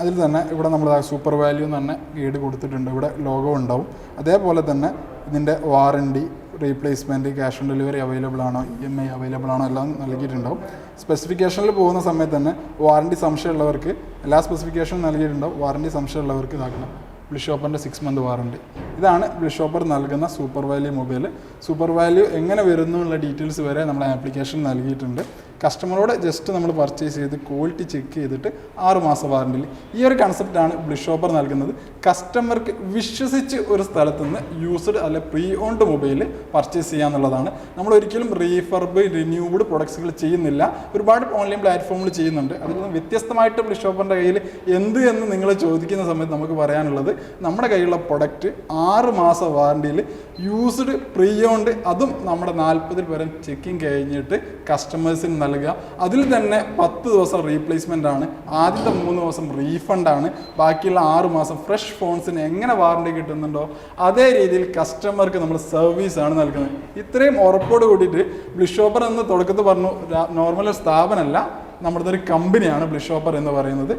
അതിൽ തന്നെ ഇവിടെ നമ്മൾ സൂപ്പർ വാല്യൂ എന്ന് തന്നെ ഗൈഡ് കൊടുത്തിട്ടുണ്ട്. ഇവിടെ ലോഗോ ഉണ്ടാവും. അതേപോലെ തന്നെ ഇതിന്റെ warranty replacement cash on delivery available ആണോ ഇ എം ഐ അവൈലബിൾ ആണോ എല്ലാം നൽകിയിട്ടുണ്ടാവും. സ്പെസിഫിക്കേഷനിൽ പോകുന്ന സമയത്ത് തന്നെ വാറണ്ടി സംശയമുള്ളവർക്ക് എല്ലാ സ്പെസിഫിക്കേഷനും നൽകിയിട്ടുണ്ടാവും വാറണ്ടി സംശയമുള്ളവർക്ക് ഇതാക്കണം. ബ്ലിഷോപ്പറിന്റെ സിക്സ് മന്ത് വാറണ്ടി ഇതാണ് ബ്ലിഷോപ്പർ നൽകുന്ന super value mobile super value എങ്ങനെ വരുന്നു എന്നുള്ള ഡീറ്റെയിൽസ് വരെ നമ്മൾ ആപ്ലിക്കേഷൻ നൽകിയിട്ടുണ്ട്. കസ്റ്റമറോട് ജസ്റ്റ് നമ്മൾ പർച്ചേസ് ചെയ്ത് ക്വാളിറ്റി ചെക്ക് ചെയ്തിട്ട് ആറ് മാസം വാറണ്ടിയിൽ ഈ ഒരു കൺസെപ്റ്റാണ് ബ്ലിഷോപ്പർ നൽകുന്നത്. കസ്റ്റമർക്ക് വിശ്വസിച്ച് ഒരു സ്ഥലത്ത് നിന്ന് യൂസ്ഡ് അല്ലെ പ്രീ ഓൺഡ് മൊബൈൽ പർച്ചേസ് ചെയ്യാന്നുള്ളതാണ്. നമ്മൾ ഒരിക്കലും റീഫർബ് റിന്യൂവഡ് പ്രൊഡക്ട്സുകൾ ചെയ്യുന്നില്ല. ഒരുപാട് ഓൺലൈൻ പ്ലാറ്റ്ഫോമിൽ ചെയ്യുന്നുണ്ട്. അതിൽ നിന്ന് വ്യത്യസ്തമായിട്ട് ബ്ലിഷോപ്പറിന്റെ കയ്യിൽ എന്ത് എന്ന് നിങ്ങൾ ചോദിക്കുന്ന സമയത്ത് നമുക്ക് പറയാനുള്ളത് നമ്മുടെ കയ്യിലുള്ള പ്രൊഡക്റ്റ് ആറ് മാസം വാറണ്ടിയിൽ യൂസ്ഡ് പ്രീ ഓൺഡ് അതും നമ്മുടെ നാൽപ്പതിൽ പരം ചെക്കിങ് കഴിഞ്ഞിട്ട് കസ്റ്റമേഴ്സിന് നൽകുക. അതിൽ തന്നെ പത്ത് ദിവസം റീപ്ലേസ്മെന്റ് ആണ്. ആദ്യത്തെ മൂന്ന് ദിവസം റീഫണ്ട് ആണ്. ബാക്കിയുള്ള ആറ് മാസം ഫ്രഷ് ഫോൺസിന് എങ്ങനെ വാറണ്ടി കിട്ടുന്നുണ്ടോ അതേ രീതിയിൽ കസ്റ്റമർക്ക് നമ്മൾ സർവീസ് ആണ് നൽകുന്നത്. ഇത്രയും ഉറപ്പോട് കൂടിയിട്ട് ബ്ലിഷോപ്പർ എന്ന് തുടക്കത്തിൽ പറഞ്ഞു നോർമൽ സ്ഥാപനമല്ല. നമ്മുടെ ഒരു കമ്പനിയാണ് ബ്ലിഷോപ്പർ എന്ന് പറയുന്നത്.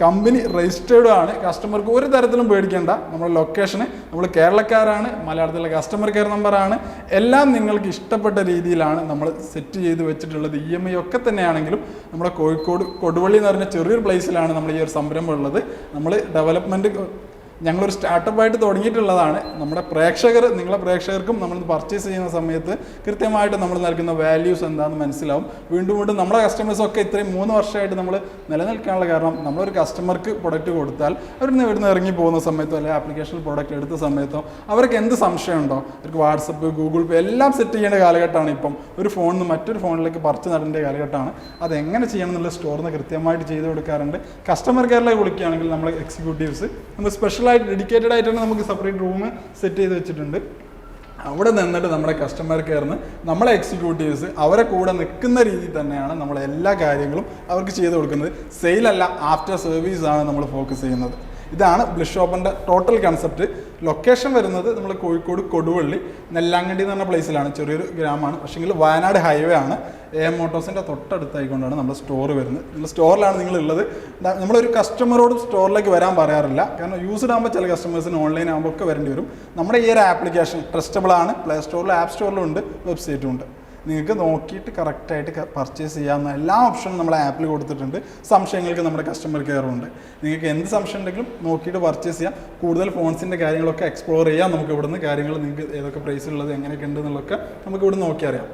കമ്പനി രജിസ്റ്റേർഡ് ആണ്. കസ്റ്റമർക്ക് ഒരു തരത്തിലും പേടിക്കേണ്ട. നമ്മുടെ ലൊക്കേഷന് നമ്മൾ കേരളക്കാരാണ്. മലയാളത്തിലെ കസ്റ്റമർ കെയർ നമ്പറാണ് എല്ലാം നിങ്ങൾക്ക് ഇഷ്ടപ്പെട്ട രീതിയിലാണ് നമ്മൾ സെറ്റ് ചെയ്ത് വെച്ചിട്ടുള്ളത്. ഇ എം ഐ ഒക്കെ തന്നെയാണെങ്കിലും നമ്മുടെ കോഴിക്കോട് കൊടുവള്ളി എന്ന് പറഞ്ഞ ചെറിയൊരു പ്ലേസിലാണ് നമ്മൾ ഈ ഒരു സംരംഭം ഉള്ളത്. നമ്മൾ ഡെവലപ്മെന്റ് ഞങ്ങളൊരു സ്റ്റാർട്ടപ്പായിട്ട് തുടങ്ങിയിട്ടുള്ളതാണ്. നമ്മുടെ പ്രേക്ഷകർ നിങ്ങളെ പ്രേക്ഷകർക്കും നമ്മൾ പർച്ചേസ് ചെയ്യുന്ന സമയത്ത് കൃത്യമായിട്ട് നമ്മൾ നൽകുന്ന വാല്യൂസ് എന്താണെന്ന് മനസ്സിലാവും. വീണ്ടും വീണ്ടും നമ്മുടെ കസ്റ്റമേഴ്സൊക്കെ ഇത്രയും മൂന്ന് വർഷമായിട്ട് നമ്മൾ നിലനിൽക്കാനുള്ള കാരണം നമ്മളൊരു കസ്റ്റമർക്ക് പ്രൊഡക്റ്റ് കൊടുത്താൽ അവരിന്ന് ഇവിടുന്ന് ഇറങ്ങി പോകുന്ന സമയത്തോ അല്ലെങ്കിൽ ആപ്ലിക്കേഷൻ പ്രൊഡക്റ്റ് എടുത്ത സമയത്തോ അവർക്ക് എന്ത് സംശയമുണ്ടോ അവർക്ക് വാട്സപ്പ് ഗൂഗിൾ പേ എല്ലാം സെറ്റ് ചെയ്യേണ്ട കാലഘട്ടമാണ് ഇപ്പം. ഒരു ഫോണിൽ നിന്ന് മറ്റൊരു ഫോണിലേക്ക് പറിച്ച് നടേണ്ട കാലഘട്ടമാണ്. അതെങ്ങനെ ചെയ്യണം എന്നുള്ള സ്റ്റോറിൽ നിന്ന് കൃത്യമായിട്ട് ചെയ്ത് കൊടുക്കാറുണ്ട്. കസ്റ്റമർ കെയറിലേക്ക് വിളിക്കുകയാണെങ്കിൽ നമ്മൾ എക്സിക്യൂട്ടീവ്സ് നമ്മൾ സ്പെഷ്യലായിട്ട് ഡെഡിക്കേറ്റഡ് ആയിട്ടാണ് നമുക്ക് സെപ്പറേറ്റ് റൂം സെറ്റ് ചെയ്ത് വെച്ചിട്ടുണ്ട്. അവിടെ നിന്നിട്ട് നമ്മുടെ കസ്റ്റമർ കെയറിന് നമ്മളെ എക്സിക്യൂട്ടീവ്സ് അവരെ കൂടെ നിൽക്കുന്ന രീതിയിൽ തന്നെയാണ് നമ്മൾ എല്ലാ കാര്യങ്ങളും അവർക്ക് ചെയ്ത് കൊടുക്കുന്നത്. സെയിലല്ല ആഫ്റ്റർ സർവീസ് ആണ് നമ്മൾ ഫോക്കസ് ചെയ്യുന്നത്. ഇതാണ് ബ്ലിഷ് ടോട്ടൽ കൺസെപ്റ്റ് ലൊക്കേഷൻ വരുന്നത് നമ്മൾ കോഴിക്കോട് കൊടുവള്ളി നെല്ലാങ്കണ്ടി എന്ന് പറഞ്ഞ പ്ലേസിലാണ് ചെറിയൊരു ഗ്രാമമാണ്. പക്ഷേങ്കിൽ വയനാട് ഹൈവേ ആണ്. എ എം മോട്ടോഴ്സിന്റെ തൊട്ടടുത്തായിക്കൊണ്ടാണ് നമ്മുടെ സ്റ്റോർ വരുന്നത്. നിങ്ങൾ സ്റ്റോറിലാണ് നിങ്ങൾ ഉള്ളത് നമ്മളൊരു കസ്റ്റമറോട് സ്റ്റോറിലേക്ക് വരാൻ പറയാറില്ല. കാരണം യൂസ്ഡ് ആകുമ്പോൾ ചില കസ്റ്റമേഴ്സിന് ഓൺലൈൻ ആകുമ്പോൾ ഒക്കെ വരേണ്ടി വരും. നമ്മുടെ ഈ ഒരു ആപ്ലിക്കേഷൻ ട്രസ്റ്റബിൾ ആണ്. പ്ലേ സ്റ്റോറിലും ആപ്പ് സ്റ്റോറിലും ഉണ്ട് വെബ്സൈറ്റും ഉണ്ട്. നിങ്ങൾക്ക് നോക്കിയിട്ട് കറക്റ്റായിട്ട് പർച്ചേസ് ചെയ്യാവുന്ന എല്ലാ ഓപ്ഷനും നമ്മൾ ആപ്പിൽ കൊടുത്തിട്ടുണ്ട്. സംശയങ്ങൾക്ക് നമ്മുടെ കസ്റ്റമർ കെയറുണ്ട് നിങ്ങൾക്ക് എന്ത് സംശയം ഉണ്ടെങ്കിലും നോക്കിയിട്ട് പർച്ചേസ് ചെയ്യാം. കൂടുതൽ ഫോൺസിന്റെ കാര്യങ്ങളൊക്കെ എക്സ്പ്ലോർ ചെയ്യാം. നമുക്ക് ഇവിടുന്ന് കാര്യങ്ങൾ നിങ്ങൾക്ക് ഏതൊക്കെ പ്രൈസിലുള്ളത് എങ്ങനെയൊക്കെ ഉണ്ട് എന്നുള്ളതൊക്കെ നമുക്ക് ഇവിടെ നോക്കി അറിയാം.